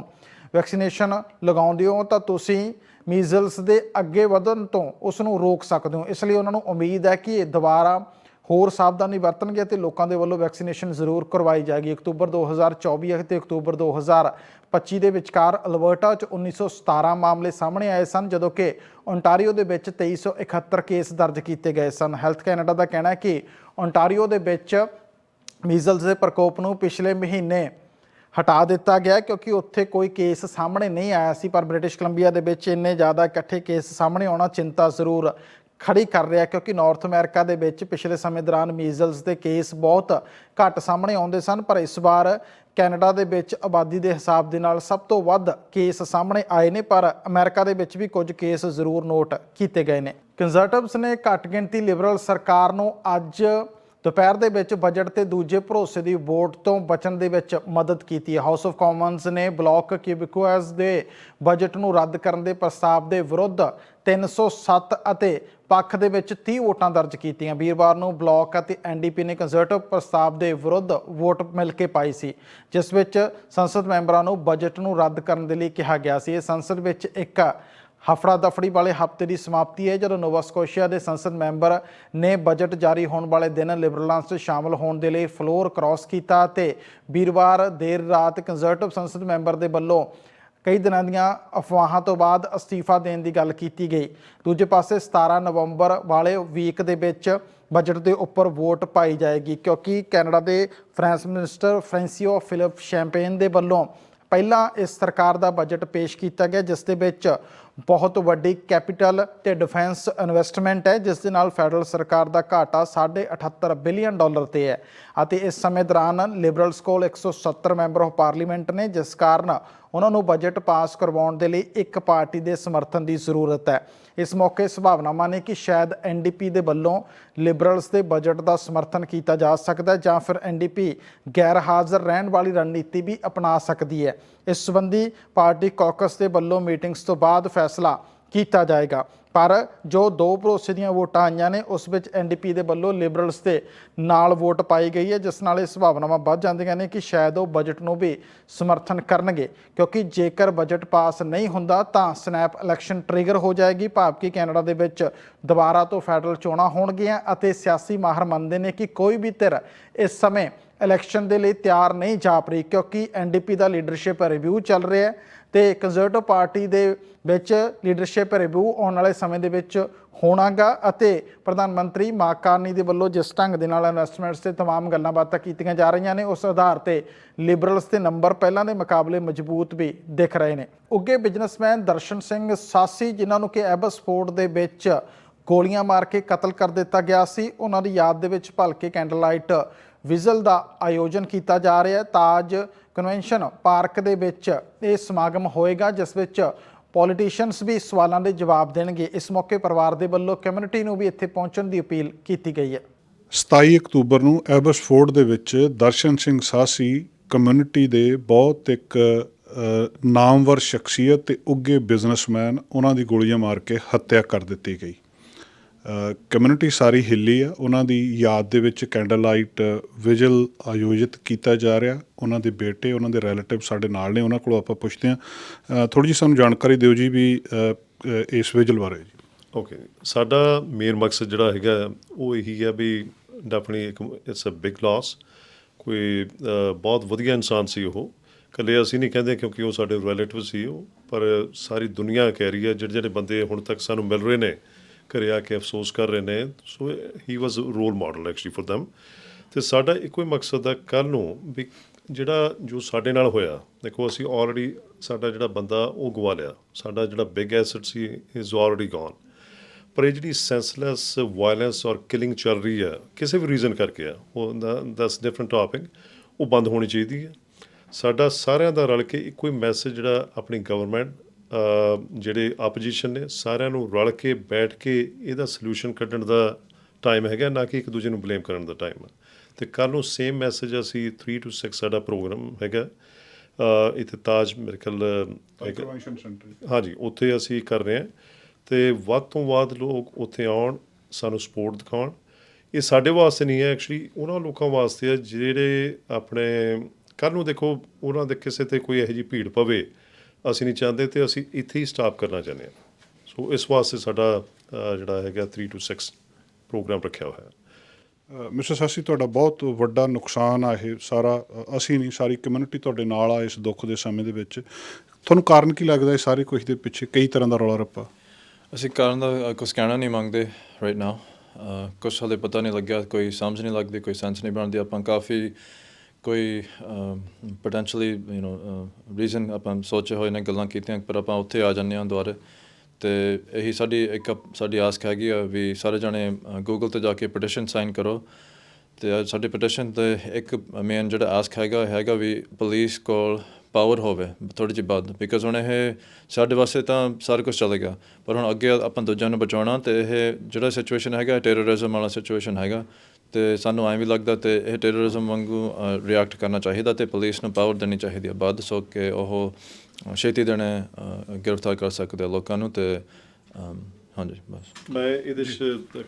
ਵੈਕਸੀਨੇਸ਼ਨ ਲਗਾਉਂਦੇ ਹੋ ਤਾਂ ਤੁਸੀਂ ਮੀਜ਼ਲਸ ਦੇ ਅੱਗੇ ਵਧਣ ਤੋਂ ਉਸ ਨੂੰ ਰੋਕ ਸਕਦੇ ਹੋ। ਇਸ ਲਈ ਉਹਨਾਂ ਨੂੰ ਉਮੀਦ ਹੈ ਕਿ ਇਹ ਦੁਬਾਰਾ ਹੋਰ ਸਾਵਧਾਨੀ ਵਰਤਣਗੇ ਤੇ ਲੋਕਾਂ ਦੇ ਵੱਲੋਂ ਵੈਕਸੀਨੇਸ਼ਨ ਜ਼ਰੂਰ ਕਰਵਾਈ ਜਾਏਗੀ। ਅਕਤੂਬਰ 2024 ਅਤੇ ਅਕਤੂਬਰ 2025 ਦੇ ਵਿਚਕਾਰ ਅਲਬਰਟਾ 'ਚ 1917 ਮਾਮਲੇ ਸਾਹਮਣੇ ਆਏ ਸਨ, ਜਦੋਂ ਕਿ ਓਨਟਾਰੀਓ ਦੇ ਵਿੱਚ 2371 ਕੇਸ ਦਰਜ ਕੀਤੇ ਗਏ ਸਨ। ਹੈਲਥ ਕੈਨੇਡਾ ਦਾ ਕਹਿਣਾ ਹੈ ਕਿ ਓਨਟਾਰੀਓ ਦੇ ਵਿੱਚ ਮੀਜ਼ਲਸ ਦੇ ਪ੍ਰਕੋਪ ਨੂੰ ਪਿਛਲੇ ਮਹੀਨੇ ਹਟਾ ਦਿੱਤਾ ਗਿਆ ਕਿਉਂਕਿ ਉੱਥੇ ਕੋਈ ਕੇਸ ਸਾਹਮਣੇ ਨਹੀਂ ਆਇਆ ਸੀ, ਪਰ ਬ੍ਰਿਟਿਸ਼ ਕੋਲੰਬੀਆ ਦੇ ਵਿੱਚ ਇੰਨੇ ਜ਼ਿਆਦਾ ਇਕੱਠੇ ਕੇਸ ਸਾਹਮਣੇ ਆਉਣਾ ਚਿੰਤਾ ਜ਼ਰੂਰ ਖੜੀ ਕਰ ਰਿਹਾ ਕਿਉਂਕਿ ਨਾਰਥ ਅਮਰੀਕਾ ਦੇ ਵਿੱਚ ਪਿਛਲੇ ਸਮੇਂ ਦੌਰਾਨ ਮੀਜ਼ਲਸ ਦੇ ਕੇਸ ਬਹੁਤ ਘੱਟ ਸਾਹਮਣੇ ਆਉਂਦੇ ਸਨ, ਪਰ ਇਸ ਵਾਰ ਕੈਨੇਡਾ ਦੇ ਵਿੱਚ ਆਬਾਦੀ ਦੇ ਹਿਸਾਬ ਦੇ ਨਾਲ ਸਭ ਤੋਂ ਵੱਧ ਕੇਸ ਸਾਹਮਣੇ ਆਏ ਨੇ, ਪਰ ਅਮਰੀਕਾ ਦੇ ਵਿੱਚ ਵੀ ਕੁਝ ਕੇਸ ਜ਼ਰੂਰ ਨੋਟ ਕੀਤੇ ਗਏ ਨੇ। ਕੰਜ਼ਰਵੇਟਿਵਸ ਨੇ ਘੱਟ ਗਿਣਤੀ ਲਿਬਰਲ ਸਰਕਾਰ ਨੂੰ ਅੱਜ ਦੁਪਹਿਰ ਦੇ ਵਿੱਚ ਬਜਟ ਤੇ ਦੂਜੇ ਭਰੋਸੇ ਦੀ ਵੋਟ ਤੋਂ ਬਚਣ ਦੇ ਵਿੱਚ ਮਦਦ ਕੀਤੀ ਹੈ। ਹਾਊਸ ਆਫ ਕਾਮਨਸ ਨੇ ਬਲਾਕ ਕਿਊਬਿਕੁਅਸ ਦੇ ਬਜਟ ਨੂੰ ਰੱਦ ਕਰਨ ਦੇ ਪ੍ਰਸਤਾਵ ਦੇ ਵਿਰੁੱਧ 307 ਅਤੇ ਪੱਖ ਦੇ ਵਿੱਚ 30 ਵੋਟਾਂ ਦਰਜ ਕੀਤੀਆਂ। ਵੀਰਵਾਰ ਨੂੰ ਬਲਾਕ ਅਤੇ ਐਨਡੀਪੀ ਨੇ ਕੰਜ਼ਰਟਿਵ ਪ੍ਰਸਤਾਵ ਦੇ ਵਿਰੁੱਧ ਵੋਟ ਮਿਲ ਕੇ ਪਾਈ ਸੀ, ਜਿਸ ਵਿੱਚ ਸੰਸਦ ਮੈਂਬਰਾਂ ਨੂੰ ਬਜਟ ਨੂੰ ਰੱਦ ਕਰਨ ਦੇ ਲਈ ਕਿਹਾ ਗਿਆ ਸੀ। ਇਹ ਸੰਸਦ ਵਿੱਚ ਇੱਕ ਹਫੜਾ ਦਫੜੀ ਵਾਲੇ ਹਫ਼ਤੇ ਦੀ ਸਮਾਪਤੀ ਹੈ, ਜਦੋਂ ਨੋਵਾ ਸਕੋਸ਼ੀਆ ਦੇ ਸੰਸਦ ਮੈਂਬਰ ਨੇ ਬਜਟ ਜਾਰੀ ਹੋਣ ਵਾਲੇ ਦਿਨ ਲਿਬਰਲਾਂ 'ਚ ਸ਼ਾਮਲ ਹੋਣ ਦੇ ਲਈ ਫਲੋਰ ਕ੍ਰਾਸ ਕੀਤਾ ਤੇ ਵੀਰਵਾਰ ਦੇਰ ਰਾਤ ਕੰਜ਼ਰਟਿਵ ਸੰਸਦ ਮੈਂਬਰ ਦੇ ਵੱਲੋਂ ਕਈ ਦਿਨਾਂ ਦੀਆਂ ਅਫਵਾਹਾਂ ਤੋਂ ਬਾਅਦ ਅਸਤੀਫਾ ਦੇਣ ਦੀ ਗੱਲ ਕੀਤੀ ਗਈ। ਦੂਜੇ ਪਾਸੇ 17 ਨਵੰਬਰ ਵਾਲੇ ਵੀਕ ਦੇ ਵਿੱਚ ਬਜਟ ਦੇ ਉੱਪਰ ਵੋਟ ਪਾਈ ਜਾਏਗੀ ਕਿਉਂਕਿ ਕੈਨੇਡਾ ਦੇ finance minister Francois Philippe Champagne ਦੇ ਵੱਲੋਂ ਪਹਿਲਾਂ ਇਸ ਸਰਕਾਰ ਦਾ ਬਜਟ ਪੇਸ਼ ਕੀਤਾ ਗਿਆ, ਜਿਸ ਦੇ ਵਿੱਚ ਬਹੁਤ ਵੱਡੀ ਕੈਪੀਟਲ ਤੇ ਡਿਫੈਂਸ ਇਨਵੈਸਟਮੈਂਟ ਹੈ, ਜਿਸ ਦੇ ਨਾਲ ਫੈਡਰਲ ਸਰਕਾਰ ਦਾ ਘਾਟਾ 78 ਬਿਲੀਅਨ ਡਾਲਰ ਤੇ ਹੈ। ਅਤੇ ਇਸ ਸਮੇਂ ਦੌਰਾਨ ਲਿਬਰਲਸ ਕੋਲ 170 ਮੈਂਬਰ ਆਫ ਪਾਰਲੀਮੈਂਟ ਨੇ, ਜਿਸ ਕਾਰਨ ਉਹਨਾਂ ਨੂੰ ਬਜਟ ਪਾਸ ਕਰਵਾਉਣ ਦੇ ਲਈ ਇੱਕ ਪਾਰਟੀ ਦੇ ਸਮਰਥਨ ਦੀ ਜ਼ਰੂਰਤ ਹੈ। ਇਸ ਮੌਕੇ ਸੰਭਾਵਨਾਵਾਂ ਨੇ ਕਿ ਸ਼ਾਇਦ ਐਨਡੀਪੀ ਦੇ ਵੱਲੋਂ ਲਿਬਰਲਸ ਦੇ ਬਜਟ ਦਾ ਸਮਰਥਨ ਕੀਤਾ ਜਾ ਸਕਦਾ ਹੈ ਜਾਂ ਫਿਰ ਐਨਡੀਪੀ ਗੈਰ ਹਾਜ਼ਰ ਰਹਿਣ ਵਾਲੀ ਰਣਨੀਤੀ ਵੀ ਅਪਣਾ ਸਕਦੀ ਹੈ। ਇਸ ਸੰਬੰਧੀ ਪਾਰਟੀ ਕਾਕਸ ਦੇ ਵੱਲੋਂ ਮੀਟਿੰਗਸ ਤੋਂ ਬਾਅਦ ਫੈਸਲਾ ਕੀਤਾ ਜਾਏਗਾ। ਪਰ ਜੋ ਦੋ ਭਰੋਸੇ ਦੀਆਂ ਵੋਟਾਂ ਆਈਆਂ ਨੇ, ਉਸ ਵਿੱਚ ਐਨਡੀਪੀ ਦੇ ਵੱਲੋਂ ਲਿਬਰਲਸ ਦੇ ਨਾਲ ਵੋਟ ਪਾਈ ਗਈ ਹੈ, ਜਿਸ ਨਾਲ ਇਹ ਸੰਭਾਵਨਾਵਾਂ ਵੱਧ ਜਾਂਦੀਆਂ ਨੇ ਕਿ ਸ਼ਾਇਦ ਉਹ ਬਜਟ ਨੂੰ ਵੀ ਸਮਰਥਨ ਕਰਨਗੇ। ਕਿਉਂਕਿ ਜੇਕਰ ਬਜਟ ਪਾਸ ਨਹੀਂ ਹੁੰਦਾ, ਤਾਂ ਸਨੈਪ ਇਲੈਕਸ਼ਨ ਟ੍ਰਿਗਰ ਹੋ ਜਾਏਗੀ। ਭਾਵ ਕਿ ਕੈਨੇਡਾ ਦੇ ਵਿੱਚ ਦੁਬਾਰਾ ਤੋਂ ਫੈਡਰਲ ਚੋਣਾਂ ਹੋਣਗੀਆਂ ਅਤੇ ਸਿਆਸੀ ਮਾਹਰ ਮੰਨਦੇ ਨੇ ਕਿ ਕੋਈ ਵੀ ਧਿਰ ਇਸ ਸਮੇਂ ਇਲੈਕਸ਼ਨ ਦੇ ਲਈ ਤਿਆਰ ਨਹੀਂ ਜਾਪ ਰਹੀ ਕਿਉਂਕਿ ਐਨਡੀਪੀ ਦਾ ਲੀਡਰਸ਼ਿਪ ਰਿਵਿਊ ਚੱਲ ਰਿਹਾ ਹੈ ਤੇ ਕੰਜ਼ਰਵੇਟਿਵ ਪਾਰਟੀ ਦੇ ਵਿੱਚ ਲੀਡਰਸ਼ਿਪ ਰਿਵਿਊ ਆਉਣ ਵਾਲੇ ਸਮੇਂ ਦੇ ਵਿੱਚ ਹੋਣਾਗਾ ਅਤੇ ਪ੍ਰਧਾਨ ਮੰਤਰੀ ਮਾਰਕ ਕਾਰਨੀ ਦੇ ਵੱਲੋਂ ਜਿਸ ਢੰਗ ਦੇ ਨਾਲ ਇਨਵੈਸਟਮੈਂਟਸ ਤੇ तमाम ਗੱਲਾਂ ਬਾਤਾਂ ਕੀਤੀਆਂ ਜਾ ਰਹੀਆਂ ਨੇ ਉਸ ਆਧਾਰ ਤੇ ਲਿਬਰਲਸ ਦੇ ਨੰਬਰ ਪਹਿਲਾਂ ਦੇ ਮੁਕਾਬਲੇ ਮਜ਼ਬੂਤ ਵੀ ਦਿਖ ਰਹੇ ਨੇ ਉੱਗੇ ਬਿਜ਼ਨਸਮੈਨ ਦਰਸ਼ਨ ਸਿੰਘ ਸਾਸੀ ਜਿਨ੍ਹਾਂ ਨੂੰ ਕਿ ਐਬਸਫੋਰਡ ਦੇ ਵਿੱਚ ਗੋਲੀਆਂ ਮਾਰ ਕੇ ਕਤਲ ਕਰ ਦਿੱਤਾ ਗਿਆ ਸੀ ਉਹਨਾਂ ਦੀ ਯਾਦ ਦੇ ਵਿੱਚ ਭਲਕੇ ਕੈਂਡਲ ਲਾਈਟ ਵਿਜ਼ਲ ਦਾ ਆਯੋਜਨ ਕੀਤਾ ਜਾ ਰਿਹਾ ਹੈ। ਤਾਜ ਕਨਵੈਨਸ਼ਨ ਪਾਰਕ ਦੇ ਵਿੱਚ ਇਹ ਸਮਾਗਮ ਹੋਏਗਾ, ਜਿਸ ਵਿੱਚ ਪੋਲੀਟੀਸ਼ੀਅਨਸ ਵੀ ਸਵਾਲਾਂ ਦੇ ਜਵਾਬ ਦੇਣਗੇ। ਇਸ ਮੌਕੇ ਪਰਿਵਾਰ ਦੇ ਵੱਲੋਂ ਕਮਿਊਨਿਟੀ ਨੂੰ ਵੀ ਇੱਥੇ ਪਹੁੰਚਣ ਦੀ ਅਪੀਲ ਕੀਤੀ ਗਈ ਹੈ।
27 ਅਕਤੂਬਰ ਨੂੰ ਐਬਸਫੋਰਡ ਦੇ ਵਿੱਚ ਦਰਸ਼ਨ ਸਿੰਘ ਸਾਸੀ ਕਮਿਊਨਿਟੀ ਦੇ ਬਹੁਤ ਇੱਕ ਨਾਮਵਰ ਸ਼ਖਸੀਅਤ ਤੇ ਉੱਗੇ ਬਿਜ਼ਨਸਮੈਨ, ਉਹਨਾਂ ਦੀ ਗੋਲੀਆਂ ਮਾਰ ਕੇ ਹੱਤਿਆ ਕਰ ਦਿੱਤੀ ਗਈ। ਕਮਿਊਨਿਟੀ ਸਾਰੀ ਹਿੱਲੀ ਆ। ਉਹਨਾਂ ਦੀ ਯਾਦ ਦੇ ਵਿੱਚ ਕੈਂਡਲ ਲਾਈਟ ਵਿਜਲ ਆਯੋਜਿਤ ਕੀਤਾ ਜਾ ਰਿਹਾ। ਉਹਨਾਂ ਦੇ ਬੇਟੇ, ਉਹਨਾਂ ਦੇ ਰਿਲੇਟਿਵ ਸਾਡੇ ਨਾਲ ਨੇ, ਉਹਨਾਂ ਕੋਲੋਂ ਆਪਾਂ ਪੁੱਛਦੇ ਹਾਂ। ਥੋੜੀ ਜਿਹੀ ਸਾਨੂੰ ਜਾਣਕਾਰੀ ਦਿਓ ਜੀ ਵੀ ਇਸ ਵਿਜਲ ਬਾਰੇ ਜੀ।
ਓਕੇ ਸਾਡਾ ਮੇਨ ਮਕਸਦ ਜਿਹੜਾ ਹੈਗਾ, ਉਹ ਇਹੀ ਹੈ ਵੀ ਡੈਫੀਨਿਟਲੀ ਇੱਕ ਇਟਸ ਅ ਬਿਗ ਲਾਸ ਕੋਈ ਬਹੁਤ ਵਧੀਆ ਇਨਸਾਨ ਸੀ ਉਹ। ਕੱਲੇ ਅਸੀਂ ਨਹੀਂ ਕਹਿੰਦੇ ਕਿਉਂਕਿ ਉਹ ਸਾਡੇ ਰਿਲੇਟਿਵ ਸੀ ਉਹ, ਪਰ ਸਾਰੀ ਦੁਨੀਆ ਕਹਿ ਰਹੀ ਹੈ ਜਿਹੜੇ ਜਿਹੜੇ ਬੰਦੇ ਹੁਣ ਤੱਕ ਸਾਨੂੰ ਮਿਲ ਰਹੇ ਨੇ ਘਰੇ ਆ ਕੇ ਅਫਸੋਸ ਕਰ ਰਹੇ ਨੇ। So he was role model actually for them. ਤੇ ਸਾਡਾ ਇੱਕੋ ਹੀ ਮਕਸਦ ਆ ਕੱਲ ਨੂੰ ਵੀ ਜਿਹੜਾ ਜੋ ਸਾਡੇ ਨਾਲ ਹੋਇਆ, ਦੇਖੋ ਅਸੀਂ ਆਲਰੇਡੀ ਸਾਡਾ ਜਿਹੜਾ ਬੰਦਾ ਉਹ ਗਵਾ ਲਿਆ। ਸਾਡਾ ਜਿਹੜਾ ਬਿਗ ਐਸੈਟ ਸੀ ਇਜ਼ ਆਲਰੇਡੀ ਗੋਨ ਪਰ ਇਹ ਜਿਹੜੀ ਸੈਂਸਲੈਸ ਵਾਇਲੈਂਸ ਔਰ ਕਿਲਿੰਗ ਚੱਲ ਰਹੀ ਹੈ, ਕਿਸੇ ਵੀ ਰੀਜ਼ਨ ਕਰਕੇ ਆ ਉਹ ਦਸ ਡਿਫਰੈਂਟ ਟਾਪਿਕ ਉਹ ਬੰਦ ਹੋਣੀ ਚਾਹੀਦੀ ਹੈ। ਸਾਡਾ ਸਾਰਿਆਂ ਦਾ ਰਲ ਕੇ ਇੱਕੋ ਹੀ ਮੈਸੇਜ ਜਿਹੜਾ ਆਪਣੀ ਗਵਰਨਮੈਂਟ ਜਿਹੜੇ ਆਪੋਜੀਸ਼ਨ ਨੇ ਸਾਰਿਆਂ ਨੂੰ ਰਲ ਕੇ ਬੈਠ ਕੇ ਇਹਦਾ ਸੋਲੂਸ਼ਨ ਕੱਢਣ ਦਾ ਟਾਈਮ ਹੈਗਾ ਨਾ ਕਿ ਇੱਕ ਦੂਜੇ ਨੂੰ ਬਲੇਮ ਕਰਨ ਦਾ ਟਾਈਮ ਹੈ ਤੇ ਕੱਲ ਨੂੰ ਸੇਮ ਮੈਸੇਜ ਅਸੀਂ 3 to 6 ਸਾਡਾ ਪ੍ਰੋਗਰਾਮ ਹੈਗਾ। ਇੱਥੇ ਤਾਜ ਮੇਰੇ ਖਿਆਲ ਹੈਗਾ।
ਕਨਵੈਨਸ਼ਨ ਸੈਂਟਰ
ਹਾਂਜੀ ਉੱਥੇ ਅਸੀਂ ਕਰ ਰਹੇ ਹਾਂ। ਤੇ ਵੱਧ ਤੋਂ ਵੱਧ ਲੋਕ ਉੱਥੇ ਆਉਣ ਸਾਨੂੰ ਸਪੋਰਟ ਦਿਖਾਉਣ। ਇਹ ਸਾਡੇ ਵਾਸਤੇ ਨਹੀਂ ਹੈ ਐਕਚੁਅਲੀ ਉਹਨਾਂ ਲੋਕਾਂ ਵਾਸਤੇ ਹੈ ਜਿਹੜੇ ਆਪਣੇ ਕੱਲ ਨੂੰ ਦੇਖੋ ਉਹਨਾਂ ਦੇ ਕਿਸੇ ਤੇ ਕੋਈ ਇਹੋ ਜਿਹੀ ਭੀੜ ਪਵੇ ਅਸੀਂ ਨਹੀਂ ਚਾਹੁੰਦੇ ਤੇ ਅਸੀਂ ਇੱਥੇ ਹੀ ਸਟਾਪ ਕਰਨਾ ਚਾਹੁੰਦੇ ਹਾਂ। ਸੋ ਇਸ ਵਾਸਤੇ ਸਾਡਾ ਜਿਹੜਾ ਹੈਗਾ 3 to 6 ਪ੍ਰੋਗਰਾਮ ਰੱਖਿਆ ਹੋਇਆ। ਹੈ
ਮਿਸਟਰ ਸਾਸੀ ਤੁਹਾਡਾ ਬਹੁਤ ਵੱਡਾ ਨੁਕਸਾਨ ਆ ਇਹ ਸਾਰਾ। ਅਸੀਂ ਨਹੀਂ ਸਾਰੀ ਕਮਿਊਨਿਟੀ ਤੁਹਾਡੇ ਨਾਲ ਆ ਇਸ ਦੁੱਖ ਦੇ ਸਮੇਂ ਦੇ ਵਿੱਚ। ਤੁਹਾਨੂੰ ਕਾਰਨ ਕੀ ਲੱਗਦਾ ਇਹ ਸਾਰੇ ਕੁਝ ਦੇ ਪਿੱਛੇ ਕਈ ਤਰ੍ਹਾਂ ਦਾ ਰੌਲਾ ਰੱਪਾ?
ਅਸੀਂ ਕਾਰਨ ਦਾ ਕੁਝ ਕਹਿਣਾ ਨਹੀਂ ਮੰਗਦੇ ਰਾਈਟ ਨਾਓ ਕੁਝ ਹਾਲੇ ਪਤਾ ਨਹੀਂ ਲੱਗਿਆ ਕੋਈ ਸਮਝ ਨਹੀਂ ਲੱਗਦੀ ਕੋਈ ਸੈਂਸ ਨਹੀਂ ਬਣਦੀ। ਆਪਾਂ ਕਾਫੀ ਕੋਈ ਪੋਟੈਂਸ਼ੀਅਲੀ ਯੂ نو ਰੀਜ਼ਨ ਆਪਾਂ ਸੋਚੇ ਹੋਏ ਨੇ, ਗੱਲਾਂ ਕੀਤੀਆਂ, ਪਰ ਆਪਾਂ ਉੱਥੇ ਆ ਜਾਂਦੇ ਹਾਂ ਦੁਬਾਰੇ। ਤੇ ਇਹੀ ਸਾਡੀ ਇੱਕ ਸਾਡੀ ਆਸਕ ਹੈਗੀ ਆ ਵੀ ਸਾਰੇ ਜਣੇ ਗੂਗਲ ਤੇ ਜਾ ਕੇ ਪਟੀਸ਼ਨ ਸਾਈਨ ਕਰੋ। ਤੇ ਸਾਡੀ ਪਟੀਸ਼ਨ ਤੇ ਇੱਕ ਮੇਨ ਜਿਹੜਾ ਆਸਕ ਹੈਗਾ ਹੈਗਾ ਵੀ ਪੁਲਿਸ ਕੋਲ ਪਾਵਰ ਹੋਵੇ ਥੋੜੀ ਜਿਹੀ ਵੱਧ। ਬਿਕਾਜ਼ ਹੁਣ ਇਹ ਸਾਡੇ ਵਾਸਤੇ ਤਾਂ ਸਾਰਾ ਕੁਝ ਚੱਲੇਗਾ ਪਰ ਹੁਣ ਅੱਗੇ ਆਪਾਂ ਦੂਜਿਆਂ ਨੂੰ ਬਚਾਉਣਾ ਤੇ ਇਹ ਜਿਹੜਾ ਸਿਚੁਏਸ਼ਨ ਹੈਗਾ ਟੈਰਰਿਜ਼ਮ ਵਾਲਾ ਸਿਚੁਏਸ਼ਨ ਹੈਗਾ ਤੇ ਸਾਨੂੰ ਐਂ ਵੀ ਲੱਗਦਾ ਤੇ ਇਹ ਟੈਰਰਿਜ਼ਮ ਵਾਂਗੂ ਰਿਐਕਟ ਕਰਨਾ ਚਾਹੀਦਾ ਤੇ ਪੁਲਿਸ ਨੂੰ ਪਾਵਰ ਦੇਣੀ ਚਾਹੀਦੀ ਹੈ। ਵੱਧ ਸੋ ਕਿ ਉਹ ਛੇਤੀ ਦੇਣੇ ਅ, ਗ੍ਰਿਫਤਾਰ ਕਰ ਸਕਦੇ ਆ ਲੋਕਾਂ ਨੂੰ ਤੇ ਹਾਂਜੀ ਬਸ।
ਮੈਂ ਇਹਦੇ 'ਚ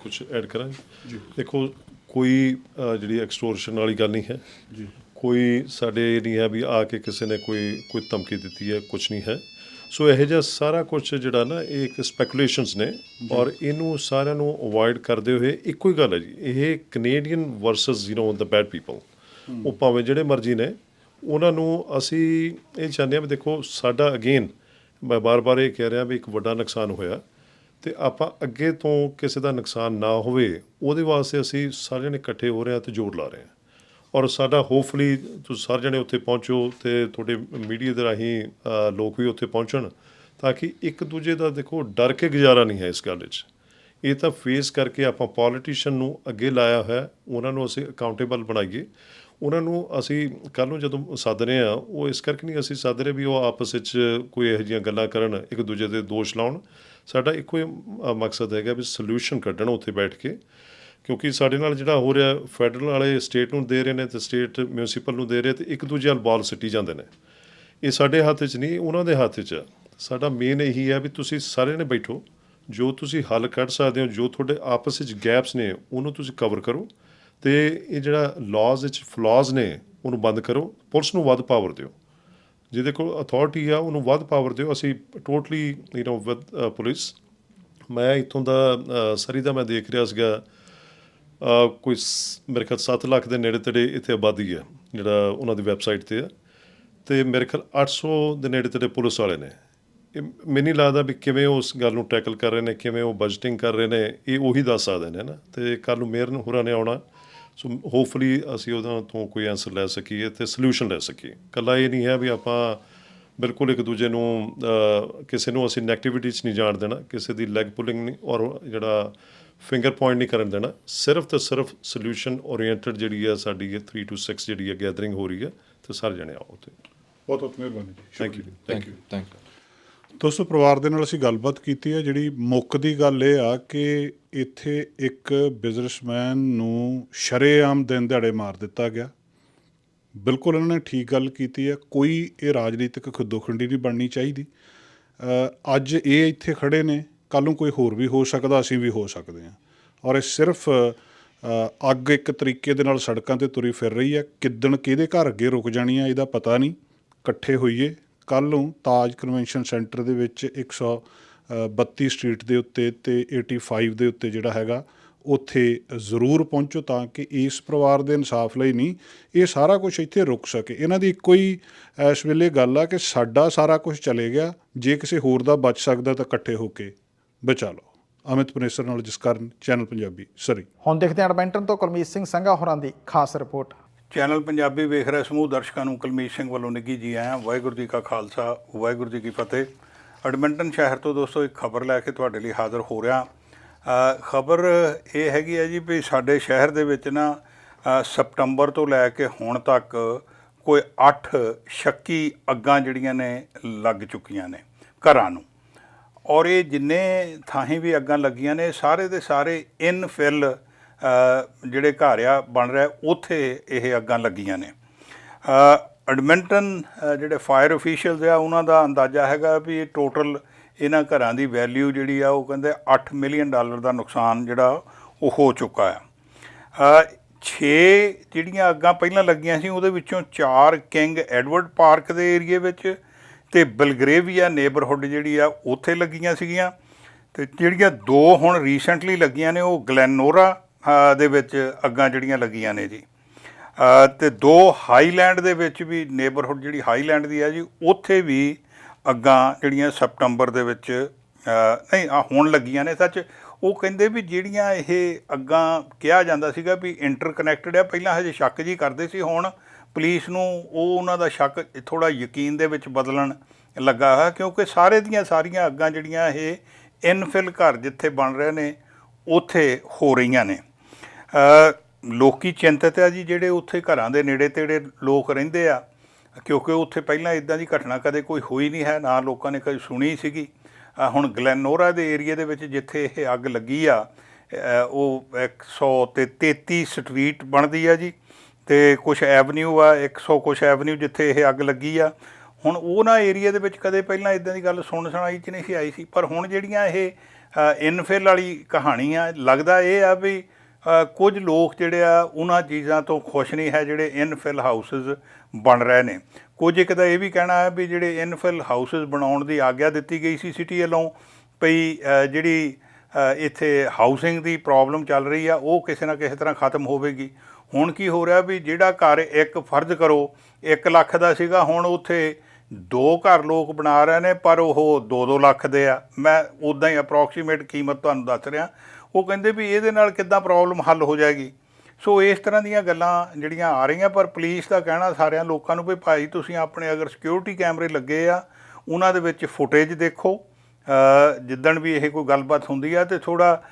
ਕੁਝ ਐਡ ਕਰਾਂ। ਜੀ। ਦੇਖੋ ਕੋਈ ਜਿਹੜੀ ਐਕਸਟੋਰਸ਼ਨ ਵਾਲੀ ਗੱਲ ਨਹੀਂ ਹੈ। ਜੀ। ਕੋਈ ਸਾਡੇ ਇਹ ਨਹੀਂ ਹੈ ਵੀ ਆ ਕੇ ਕਿਸੇ ਨੇ ਕੋਈ ਕੋਈ ਧਮਕੀ ਦਿੱਤੀ ਹੈ ਕੁਝ ਨਹੀਂ ਹੈ। ਸੋ ਇਹੋ ਜਿਹਾ ਸਾਰਾ ਕੁਝ ਜਿਹੜਾ ਨਾ ਇਹ ਇੱਕ ਸਪੈਕੂਲੇਸ਼ਨਸ ਨੇ ਔਰ ਇਹਨੂੰ ਸਾਰਿਆਂ ਨੂੰ ਅਵੋਇਡ ਕਰਦੇ ਹੋਏ ਇੱਕੋ ਹੀ ਗੱਲ ਹੈ ਜੀ। ਇਹ Canadian versus you know the bad people ਉਹ ਭਾਵੇਂ ਜਿਹੜੇ ਮਰਜ਼ੀ ਨੇ ਉਹਨਾਂ ਨੂੰ ਅਸੀਂ ਇਹ ਚਾਹੁੰਦੇ ਹਾਂ ਵੀ ਦੇਖੋ ਸਾਡਾ ਅਗੇਨ ਮੈਂ ਬਾਰ-ਬਾਰ ਇਹ ਕਹਿ ਰਿਹਾ ਵੀ ਇੱਕ ਵੱਡਾ ਨੁਕਸਾਨ ਹੋਇਆ ਤੇ ਆਪਾਂ ਅੱਗੇ ਤੋਂ ਕਿਸੇ ਦਾ ਨੁਕਸਾਨ ਨਾ ਹੋਵੇ ਉਹਦੇ ਵਾਸਤੇ ਅਸੀਂ ਸਾਰੇ ਜਣੇ ਇਕੱਠੇ ਹੋ ਰਹੇ ਹਾਂ ਤੇ ਜੋਰ ਲਾ ਰਹੇ ਹਾਂ। ਔਰ ਸਾਡਾ ਹੋਪਫੁਲੀ ਤੁਸੀਂ ਸਾਰੇ ਜਣੇ ਉੱਥੇ ਪਹੁੰਚੋ ਤੇ ਤੁਹਾਡੇ ਮੀਡੀਆ ਦੇ ਰਾਹੀਂ ਲੋਕ ਵੀ ਉੱਥੇ ਪਹੁੰਚਣ ਤਾਂ ਕਿ ਇੱਕ ਦੂਜੇ ਦਾ ਦੇਖੋ ਡਰ ਕੇ ਗੁਜ਼ਾਰਾ ਨਹੀਂ ਹੈ ਇਸ ਗੱਲ ਵਿੱਚ। ਇਹ ਤਾਂ ਫੇਸ ਕਰਕੇ ਆਪਾਂ ਪੋਲੀਟੀਸ਼ੀਅਨ ਨੂੰ ਅੱਗੇ ਲਾਇਆ ਹੋਇਆ, ਉਹਨਾਂ ਨੂੰ ਅਸੀਂ ਅਕਾਊਂਟੇਬਲ ਬਣਾਈਏ। ਉਹਨਾਂ ਨੂੰ ਅਸੀਂ ਕੱਲ ਨੂੰ ਜਦੋਂ ਸੱਦ ਰਹੇ ਆ ਉਹ ਇਸ ਕਰਕੇ ਨਹੀਂ ਅਸੀਂ ਸੱਦ ਰਹੇ ਵੀ ਉਹ ਆਪਸ ਵਿੱਚ ਕੋਈ ਇਹੋ ਜਿਹੀਆਂ ਗੱਲਾਂ ਕਰਨ, ਇੱਕ ਦੂਜੇ ਦੇ ਦੋਸ਼ ਲਾਉਣ। ਸਾਡਾ ਇੱਕੋ ਹੀ ਮਕਸਦ ਹੈਗਾ ਵੀ ਸੋਲੂਸ਼ਨ ਕੱਢਣ ਉੱਥੇ ਬੈਠ ਕੇ। ਕਿਉਂਕਿ ਸਾਡੇ ਨਾਲ ਜਿਹੜਾ ਹੋ ਰਿਹਾ, ਫੈਡਰਲ ਵਾਲੇ ਸਟੇਟ ਨੂੰ ਦੇ ਰਹੇ ਨੇ ਤੇ ਸਟੇਟ ਮਿਊਨਿਸਪਲ ਨੂੰ ਦੇ ਰਹੇ ਤੇ ਇੱਕ ਦੂਜੇ ਨਾਲ ਬਾਲ ਸਿੱਟੀ ਜਾਂਦੇ ਨੇ। ਇਹ ਸਾਡੇ ਹੱਥ 'ਚ ਨਹੀਂ ਉਹਨਾਂ ਦੇ ਹੱਥ 'ਚ ਆ। ਸਾਡਾ ਮੇਨ ਇਹੀ ਹੈ ਵੀ ਤੁਸੀਂ ਸਾਰੇ ਨੇ ਬੈਠੋ। ਜੋ ਤੁਸੀਂ ਹੱਲ ਕੱਢ ਸਕਦੇ ਹੋ, ਜੋ ਤੁਹਾਡੇ ਆਪਸ ਵਿੱਚ ਗੈਪਸ ਨੇ, ਉਹਨੂੰ ਤੁਸੀਂ ਕਵਰ ਕਰੋ। ਤੇ ਇਹ ਜਿਹੜਾ ਲਾਜ਼ ਵਿੱਚ ਫਲਾਜ਼ ਨੇ, ਉਹਨੂੰ ਬੰਦ ਕਰੋ। ਪੁਲਿਸ ਨੂੰ ਵੱਧ ਪਾਵਰ ਦਿਓ। ਜਿਹਦੇ ਕੋਲ ਅਥਾਰਟੀ ਆ, ਉਹਨੂੰ ਵੱਧ ਪਾਵਰ ਦਿਓ। ਅਸੀਂ totally you know with police ਮੈਂ ਇਥੋਂ ਦਾ ਸਰੀ ਦਾ ਮੈਂ ਦੇਖ ਰਿਹਾ ਸੀਗਾ। ਕੋਈ ਸ- ਮੇਰੇ ਖਿਆਲ 7 ਲੱਖ ਦੇ ਨੇੜੇ ਤੇੜੇ ਇੱਥੇ ਆਬਾਦੀ ਹੈ, ਜਿਹੜਾ ਉਹਨਾਂ ਦੀ ਵੈਬਸਾਈਟ ਤੇ ਹੈ। ਤੇ ਮੇਰੇ ਖਿਆਲ 800 ਦੇ ਨੇੜੇ ਤੇੜੇ ਪੁਲਿਸ ਵਾਲੇ ਨੇ। ਇਹ ਮੈਨੂੰ ਨਹੀਂ ਲੱਗਦਾ ਵੀ ਕਿਵੇਂ ਉਹ ਉਸ ਗੱਲ ਨੂੰ ਟੈਕਲ ਕਰ ਰਹੇ ਨੇ, ਕਿਵੇਂ ਉਹ ਬਜਟਿੰਗ ਕਰ ਰਹੇ ਨੇ, ਇਹ ਉਹੀ ਦੱਸ ਸਕਦੇ ਨੇ ਨਾ। ਤੇ ਕੱਲ ਨੂੰ ਮੇਅਰ ਨੂੰ ਹੋਰਾਂ ਨੇ ਆਉਣਾ, ਸੋ ਹੋਪਫੁਲੀ ਅਸੀਂ ਉਹਨਾਂ ਤੋਂ ਕੋਈ ਆਨਸਰ ਲੈ ਸਕੀਏ ਤੇ ਸੋਲੂਸ਼ਨ ਲੈ ਸਕੀਏ। ਕੱਲਾ ਇਹ ਨਹੀਂ ਹੈ ਵੀ ਆਪਾਂ ਬਿਲਕੁਲ ਇੱਕ ਦੂਜੇ ਨੂੰ ਕਿਸੇ ਨੂੰ ਅਸੀਂ ਨੈਗੇਟਿਵਿਟੀ 'ਚ ਨਹੀਂ ਜਾਣ ਦੇਣਾ, ਕਿਸੇ ਦੀ ਲੈਗ ਪੁਲਿੰਗ ਨਹੀਂ, ਔਰ ਜਿਹੜਾ ਫਿੰਗਰ ਪੁਆਇੰਟ ਨਹੀਂ ਕਰਨ ਦੇਣਾ। ਸਿਰਫ ਤੇ ਸਿਰਫ ਸੋਲੂਸ਼ਨ ਓਰੀਐਂਟਡ ਜਿਹੜੀ ਹੈ ਸਾਡੀ ਇਹ 3 to 6 ਜਿਹੜੀ ਹੈ ਗੈਦਰਿੰਗ ਹੋ ਰਹੀ ਹੈ ਤੇ ਸਾਰੇ ਜਣੇ ਆਓ ਉੱਥੇ।
ਬਹੁਤ ਬਹੁਤ ਮਿਹਰਬਾਨੀ ਜੀ।
Thank you
thank you thank you
ਦੋਸਤੋ ਪਰਿਵਾਰ ਦੇ ਨਾਲ ਅਸੀਂ ਗੱਲਬਾਤ ਕੀਤੀ ਹੈ ਜਿਹੜੀ ਮੁੱਖ ਦੀ ਗੱਲ ਇਹ ਆ ਕਿ ਇੱਥੇ ਇੱਕ ਬਿਜ਼ਨਸਮੈਨ ਨੂੰ ਸ਼ਰੇਆਮ ਦਿਨ ਦਿਹਾੜੇ ਮਾਰ ਦਿੱਤਾ ਗਿਆ। ਬਿਲਕੁਲ ਇਹਨਾਂ ਨੇ ਠੀਕ ਗੱਲ ਕੀਤੀ ਹੈ ਕੋਈ ਇਹ ਰਾਜਨੀਤਿਕ ਖੁਦੋਖੰਡੀ ਨਹੀਂ ਬਣਨੀ ਚਾਹੀਦੀ। ਅ, ਅੱਜ ਇਹ ਇੱਥੇ ਖੜੇ ਨੇ ਕੱਲ ਨੂੰ ਕੋਈ ਹੋਰ ਵੀ ਹੋ ਸਕਦਾ, ਅਸੀਂ ਵੀ ਹੋ ਸਕਦੇ ਹਾਂ। ਔਰ ਇਹ ਸਿਰਫ ਅੱਗ ਇੱਕ ਤਰੀਕੇ ਦੇ ਨਾਲ ਸੜਕਾਂ ਤੇ ਤੁਰੀ ਫਿਰ ਰਹੀ ਹੈ। ਕਿੱਦਣ ਕਿਹਦੇ ਘਰ ਅੱਗੇ ਰੁਕ ਜਾਣੀ ਹੈ, ਇਹਦਾ ਪਤਾ ਨਹੀਂ। ਇਕੱਠੇ ਹੋਈਏ। ਕੱਲ ਨੂੰ ਤਾਜ ਕਨਵੈਨਸ਼ਨ ਸੈਂਟਰ ਦੇ ਵਿੱਚ 132 ਸਟਰੀਟ ਦੇ ਉੱਤੇ ਤੇ 85 ਦੇ ਉੱਤੇ ਜਿਹੜਾ ਹੈਗਾ, ਉੱਥੇ ਜ਼ਰੂਰ ਪਹੁੰਚੋ ਤਾਂ ਕਿ ਇਸ ਪਰਿਵਾਰ ਦੇ ਇਨਸਾਫ ਲਈ ਨਹੀਂ, ਇਹ ਸਾਰਾ ਕੁਝ ਇੱਥੇ ਰੁਕ ਸਕੇ। ਇਹਨਾਂ ਦੀ ਇੱਕੋ ਹੀ ਇਸ ਵੇਲੇ ਗੱਲ ਆ ਕਿ ਸਾਡਾ ਸਾਰਾ ਕੁਝ ਚਲੇ ਗਿਆ। ਜੇ ਕਿਸੇ ਹੋਰ ਦਾ ਬਚ ਸਕਦਾ ਤਾਂ ਇਕੱਠੇ ਹੋ ਕੇ। ਬਚਾ ਲਓ। ਅਮਿਤ ਪਨੇਸਰ ਨਾਲ ਜਿਸ ਕਾਰਨ ਚੈਨਲ ਪੰਜਾਬੀ ਸਰੀ।
ਹੁਣ ਦੇਖਦੇ ਹਾਂ ਐਡਮਿੰਟਨ ਤੋਂ ਕੁਲਮੀਤ ਸਿੰਘ ਸੰਘਾ ਹੋਰਾਂ ਦੀ ਖਾਸ ਰਿਪੋਰਟ।
ਚੈਨਲ ਪੰਜਾਬੀ ਵੇਖ ਰਹੇ ਸਮੂਹ ਦਰਸ਼ਕਾਂ ਨੂੰ ਕੁਲਮੀਤ ਸਿੰਘ ਵੱਲੋਂ ਨਿੱਘੀ ਜੀ ਆਇਆਂ। ਵਾਹਿਗੁਰੂ ਜੀ ਕਾ ਖਾਲਸਾ ਵਾਹਿਗੁਰੂ ਜੀ ਕੀ ਫਤਿਹ। ਐਡਮਿੰਟਨ ਸ਼ਹਿਰ ਤੋਂ ਦੋਸਤੋ ਇੱਕ ਖਬਰ ਲੈ ਕੇ ਤੁਹਾਡੇ ਲਈ ਹਾਜ਼ਰ ਹੋ ਰਿਹਾ। ਖਬਰ ਇਹ ਹੈਗੀ ਹੈ ਜੀ ਵੀ ਸਾਡੇ ਸ਼ਹਿਰ ਦੇ ਵਿੱਚ ਨਾ ਸਤੰਬਰ ਤੋਂ ਲੈ ਕੇ ਹੁਣ ਤੱਕ ਕੋਈ 8 ਸ਼ੱਕੀ ਅੱਗਾਂ ਜਿਹੜੀਆਂ ਨੇ ਲੱਗ ਚੁੱਕੀਆਂ ਨੇ ਘਰਾਂ ਨੂੰ। ਔਰ ਇਹ ਜਿੰਨੇ ਥਾਹੀਂ ਵੀ ਅੱਗਾਂ ਲੱਗੀਆਂ ਨੇ, ਸਾਰੇ ਦੇ ਸਾਰੇ ਇਨ ਫਿਲ ਜਿਹੜੇ ਘਰ ਆ ਬਣ ਰਿਹਾ, ਉੱਥੇ ਇਹ ਅੱਗਾਂ ਲੱਗੀਆਂ ਨੇ। ਐਡਮਿੰਟਨ ਜਿਹੜੇ ਫਾਇਰ ਅਫੀਸ਼ੀਅਲਸ ਆ, ਉਹਨਾਂ ਦਾ ਅੰਦਾਜ਼ਾ ਹੈਗਾ ਵੀ ਟੋਟਲ ਇਹਨਾਂ ਘਰਾਂ ਦੀ ਵੈਲਿਊ ਜਿਹੜੀ ਆ, ਉਹ ਕਹਿੰਦੇ 8 ਮਿਲੀਅਨ ਡਾਲਰ ਦਾ ਨੁਕਸਾਨ ਜਿਹੜਾ, ਉਹ ਹੋ ਚੁੱਕਾ ਆ। 6 ਜਿਹੜੀਆਂ ਅੱਗਾਂ ਪਹਿਲਾਂ ਲੱਗੀਆਂ ਸੀ, ਉਹਦੇ ਵਿੱਚੋਂ 4 ਕਿੰਗ ਐਡਵਰਡ ਪਾਰਕ ਦੇ ਏਰੀਏ ਵਿੱਚ ਤੇ ਬਲਗਰੇਵੀਆ ਨੇਬਰਹੁੱਡ ਜਿਹੜੀ ਆ ਉੱਥੇ ਲੱਗੀਆਂ ਸੀਗੀਆਂ ਤੇ ਜਿਹੜੀਆਂ ਦੋ ਹੁਣ ਰੀਸੈਂਟਲੀ ਲੱਗੀਆਂ ਨੇ ਉਹ ਗਲੈਨੋਰਾ ਦੇ ਵਿੱਚ ਅੱਗਾਂ ਜਿਹੜੀਆਂ ਲੱਗੀਆਂ ਨੇ ਜੀ। ਅ, ਤੇ ਦੋ ਹਾਈਲੈਂਡ ਦੇ ਵਿੱਚ ਵੀ ਨੇਬਰਹੁੱਡ ਜਿਹੜੀ ਹਾਈਲੈਂਡ ਦੀ ਆ ਜੀ ਉੱਥੇ ਵੀ ਅੱਗਾਂ ਜਿਹੜੀਆਂ ਸਪਟੰਬਰ ਦੇ ਵਿੱਚ ਨਹੀਂ ਆ ਹੁਣ ਲੱਗੀਆਂ ਨੇ ਸੱਚ। ਉਹ ਕਹਿੰਦੇ ਵੀ ਜਿਹੜੀਆਂ ਇਹ ਅੱਗਾਂ ਕਿਹਾ ਜਾਂਦਾ ਸੀਗਾ ਵੀ ਇੰਟਰਕਨੈਕਟਡ ਆ ਪਹਿਲਾਂ ਹਜੇ ਸ਼ੱਕ ਜੀ ਕਰਦੇ ਸੀ ਹੁਣ ਪੁਲਿਸ ਨੂੰ ਉਹ ਉਹਨਾਂ ਦਾ ਸ਼ੱਕ ਥੋੜਾ ਯਕੀਨ ਦੇ ਵਿੱਚ ਬਦਲਣ ਲੱਗਾ ਹੈ ਕਿਉਂਕਿ ਸਾਰੇ ਦੀਆਂ ਸਾਰੀਆਂ ਅੱਗਾਂ ਜਿਹੜੀਆਂ ਇਹ ਇਨਫਿਲ ਘਰ ਜਿੱਥੇ ਬਣ ਰਹੇ ਨੇ ਉੱਥੇ ਹੋ ਰਹੀਆਂ ਨੇ। ਅ, ਲੋਕੀ ਚਿੰਤਤ ਆ ਜੀ ਜਿਹੜੇ ਉੱਥੇ ਘਰਾਂ ਦੇ ਨੇੜੇ ਤੇੜੇ ਲੋਕ ਰਹਿੰਦੇ ਆ ਕਿਉਂਕਿ ਉੱਥੇ ਪਹਿਲਾਂ ਇਦਾਂ ਦੀ ਘਟਨਾ ਕਦੇ ਕੋਈ ਹੋਈ ਨਹੀਂ ਹੈ ਨਾ ਲੋਕਾਂ ਨੇ ਕਦੇ ਸੁਣੀ ਸੀਗੀ। ਹੁਣ ਗਲੈਨੋਰਾ ਦੇ ਏਰੀਆ ਦੇ ਵਿੱਚ ਜਿੱਥੇ ਇਹ ਅੱਗ ਲੱਗੀ ਆ ਅ, ਉਹ 100 ਤੇ 33 ਸਟਰੀਟ ਬਣਦੀ ਆ ਜੀ। ਤੇ ਕੁਝ ਐਵਨਿਊ ਆ 100 ਕੁਝ ਐਵਨਿਊ ਜਿੱਥੇ ਇਹ ਅੱਗ ਲੱਗੀ ਆ। ਹੁਣ ਉਹ ਨਾ ਏਰੀਆ ਦੇ ਵਿੱਚ ਕਦੇ ਪਹਿਲਾਂ ਇਦਾਂ ਦੀ ਗੱਲ ਸੁਣ ਸੁਣਾਈ ਚ ਨਹੀਂ ਸੀ ਆਈ ਸੀ, ਪਰ ਹੁਣ ਜਿਹੜੀਆਂ ਇਹ ਇਨਫਿਲ ਵਾਲੀ ਕਹਾਣੀ ਆ ਲੱਗਦਾ ਇਹ ਆ ਵੀ ਕੁਝ ਲੋਕ ਜਿਹੜੇ ਆ, ਉਹਨਾਂ ਚੀਜ਼ਾਂ ਤੋਂ ਖੁਸ਼ ਨਹੀਂ ਹੈ ਜਿਹੜੇ ਇਨਫਿਲ ਹਾਊਸਸ ਬਣ ਰਹੇ ਨੇ। ਕੁਝ ਇੱਕ ਦਾ ਇਹ ਵੀ ਕਹਿਣਾ ਹੈ ਵੀ ਜਿਹੜੇ ਇਨਫਿਲ ਹਾਊਸਸ ਬਣਾਉਣ ਦੀ ਆਗਿਆ ਦਿੱਤੀ ਗਈ ਸੀ ਸਿਟੀ ਵੱਲੋਂ ਪਈ ਜਿਹੜੀ ਇੱਥੇ ਹਾਊਸਿੰਗ ਦੀ ਪ੍ਰੋਬਲਮ ਚੱਲ ਰਹੀ ਆ, ਉਹ ਕਿਸੇ ਨਾ ਕਿਸੇ ਤਰ੍ਹਾਂ ਖਤਮ ਹੋਵੇਗੀ। ਹੁਣ ਕੀ ਹੋ ਰਿਹਾ ਵੀ ਜਿਹੜਾ ਘਰ ਇੱਕ ਫਰਜ਼ ਕਰੋ 1 ਲੱਖ ਦਾ ਸੀਗਾ, ਹੁਣ ਉੱਥੇ ਦੋ ਘਰ ਲੋਕ ਬਣਾ ਰਹੇ ਨੇ, ਪਰ ਉਹ 2-2 ਲੱਖ ਦੇ ਆ। ਮੈਂ ਉਦਾਂ ਹੀ ਅਪਰੋਕਸੀਮੇਟ ਕੀਮਤ ਤੁਹਾਨੂੰ ਦੱਸ ਰਿਹਾ। ਉਹ ਕਹਿੰਦੇ ਵੀ ਇਹਦੇ ਨਾਲ ਕਿੱਦਾਂ ਪ੍ਰੋਬਲਮ ਹੱਲ ਹੋ ਜਾਏਗੀ? ਸੋ ਇਸ ਤਰ੍ਹਾਂ ਦੀਆਂ ਗੱਲਾਂ ਜਿਹੜੀਆਂ ਆ ਰਹੀਆਂ, ਪਰ ਪੁਲਿਸ ਦਾ ਕਹਿਣਾ ਸਾਰਿਆਂ ਲੋਕਾਂ ਨੂੰ ਵੀ ਭਾਈ ਤੁਸੀਂ ਆਪਣੇ ਅਗਰ ਸਿਕਿਉਰਿਟੀ ਕੈਮਰੇ ਲੱਗੇ ਆ, ਉਹਨਾਂ ਦੇ ਵਿੱਚ ਫੁਟੇਜ ਦੇਖੋ। ਜਿੱਦਣ ਵੀ ਇਹ ਕੋਈ ਗੱਲਬਾਤ ਹੁੰਦੀ ਆ ਤੇ ਥੋੜਾ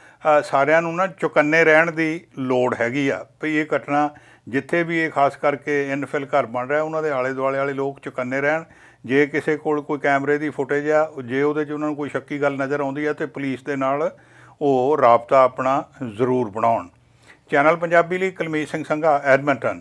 ਸਾਰਿਆਂ ਨੂੰ ਨਾ ਚੁਕੰਨੇ ਰਹਿਣ ਦੀ ਲੋੜ ਹੈਗੀ ਆ। ਭਈ ਇਹ ਘਟਨਾ ਜਿੱਥੇ ਵੀ ਇਹ ਖਾਸ ਕਰਕੇ ਇਨਫਿਲ ਘਰ ਬਣ ਰਿਹਾ, ਉਹਨਾਂ ਦੇ ਆਲੇ ਦੁਆਲੇ ਵਾਲੇ ਲੋਕ ਚੁਕੰਨੇ ਰਹਿਣ। ਜੇ ਕਿਸੇ ਕੋਲ ਕੋਈ ਕੈਮਰੇ ਦੀ ਫੁਟੇਜ ਆ, ਜੇ ਉਹਦੇ 'ਚ ਉਹਨਾਂ ਨੂੰ ਕੋਈ ਸ਼ੱਕੀ ਗੱਲ ਨਜ਼ਰ ਆਉਂਦੀ ਆ, ਤੇ ਪੁਲਿਸ ਦੇ ਨਾਲ ਉਹ ਰਾਬਤਾ ਆਪਣਾ ਜ਼ਰੂਰ ਬਣਾਉਣ। ਚੈਨਲ ਪੰਜਾਬੀ ਲਈ ਕੁਲਮੀਤ ਸਿੰਘ ਸੰਘਾ, ਐਡਮਿੰਟਨ।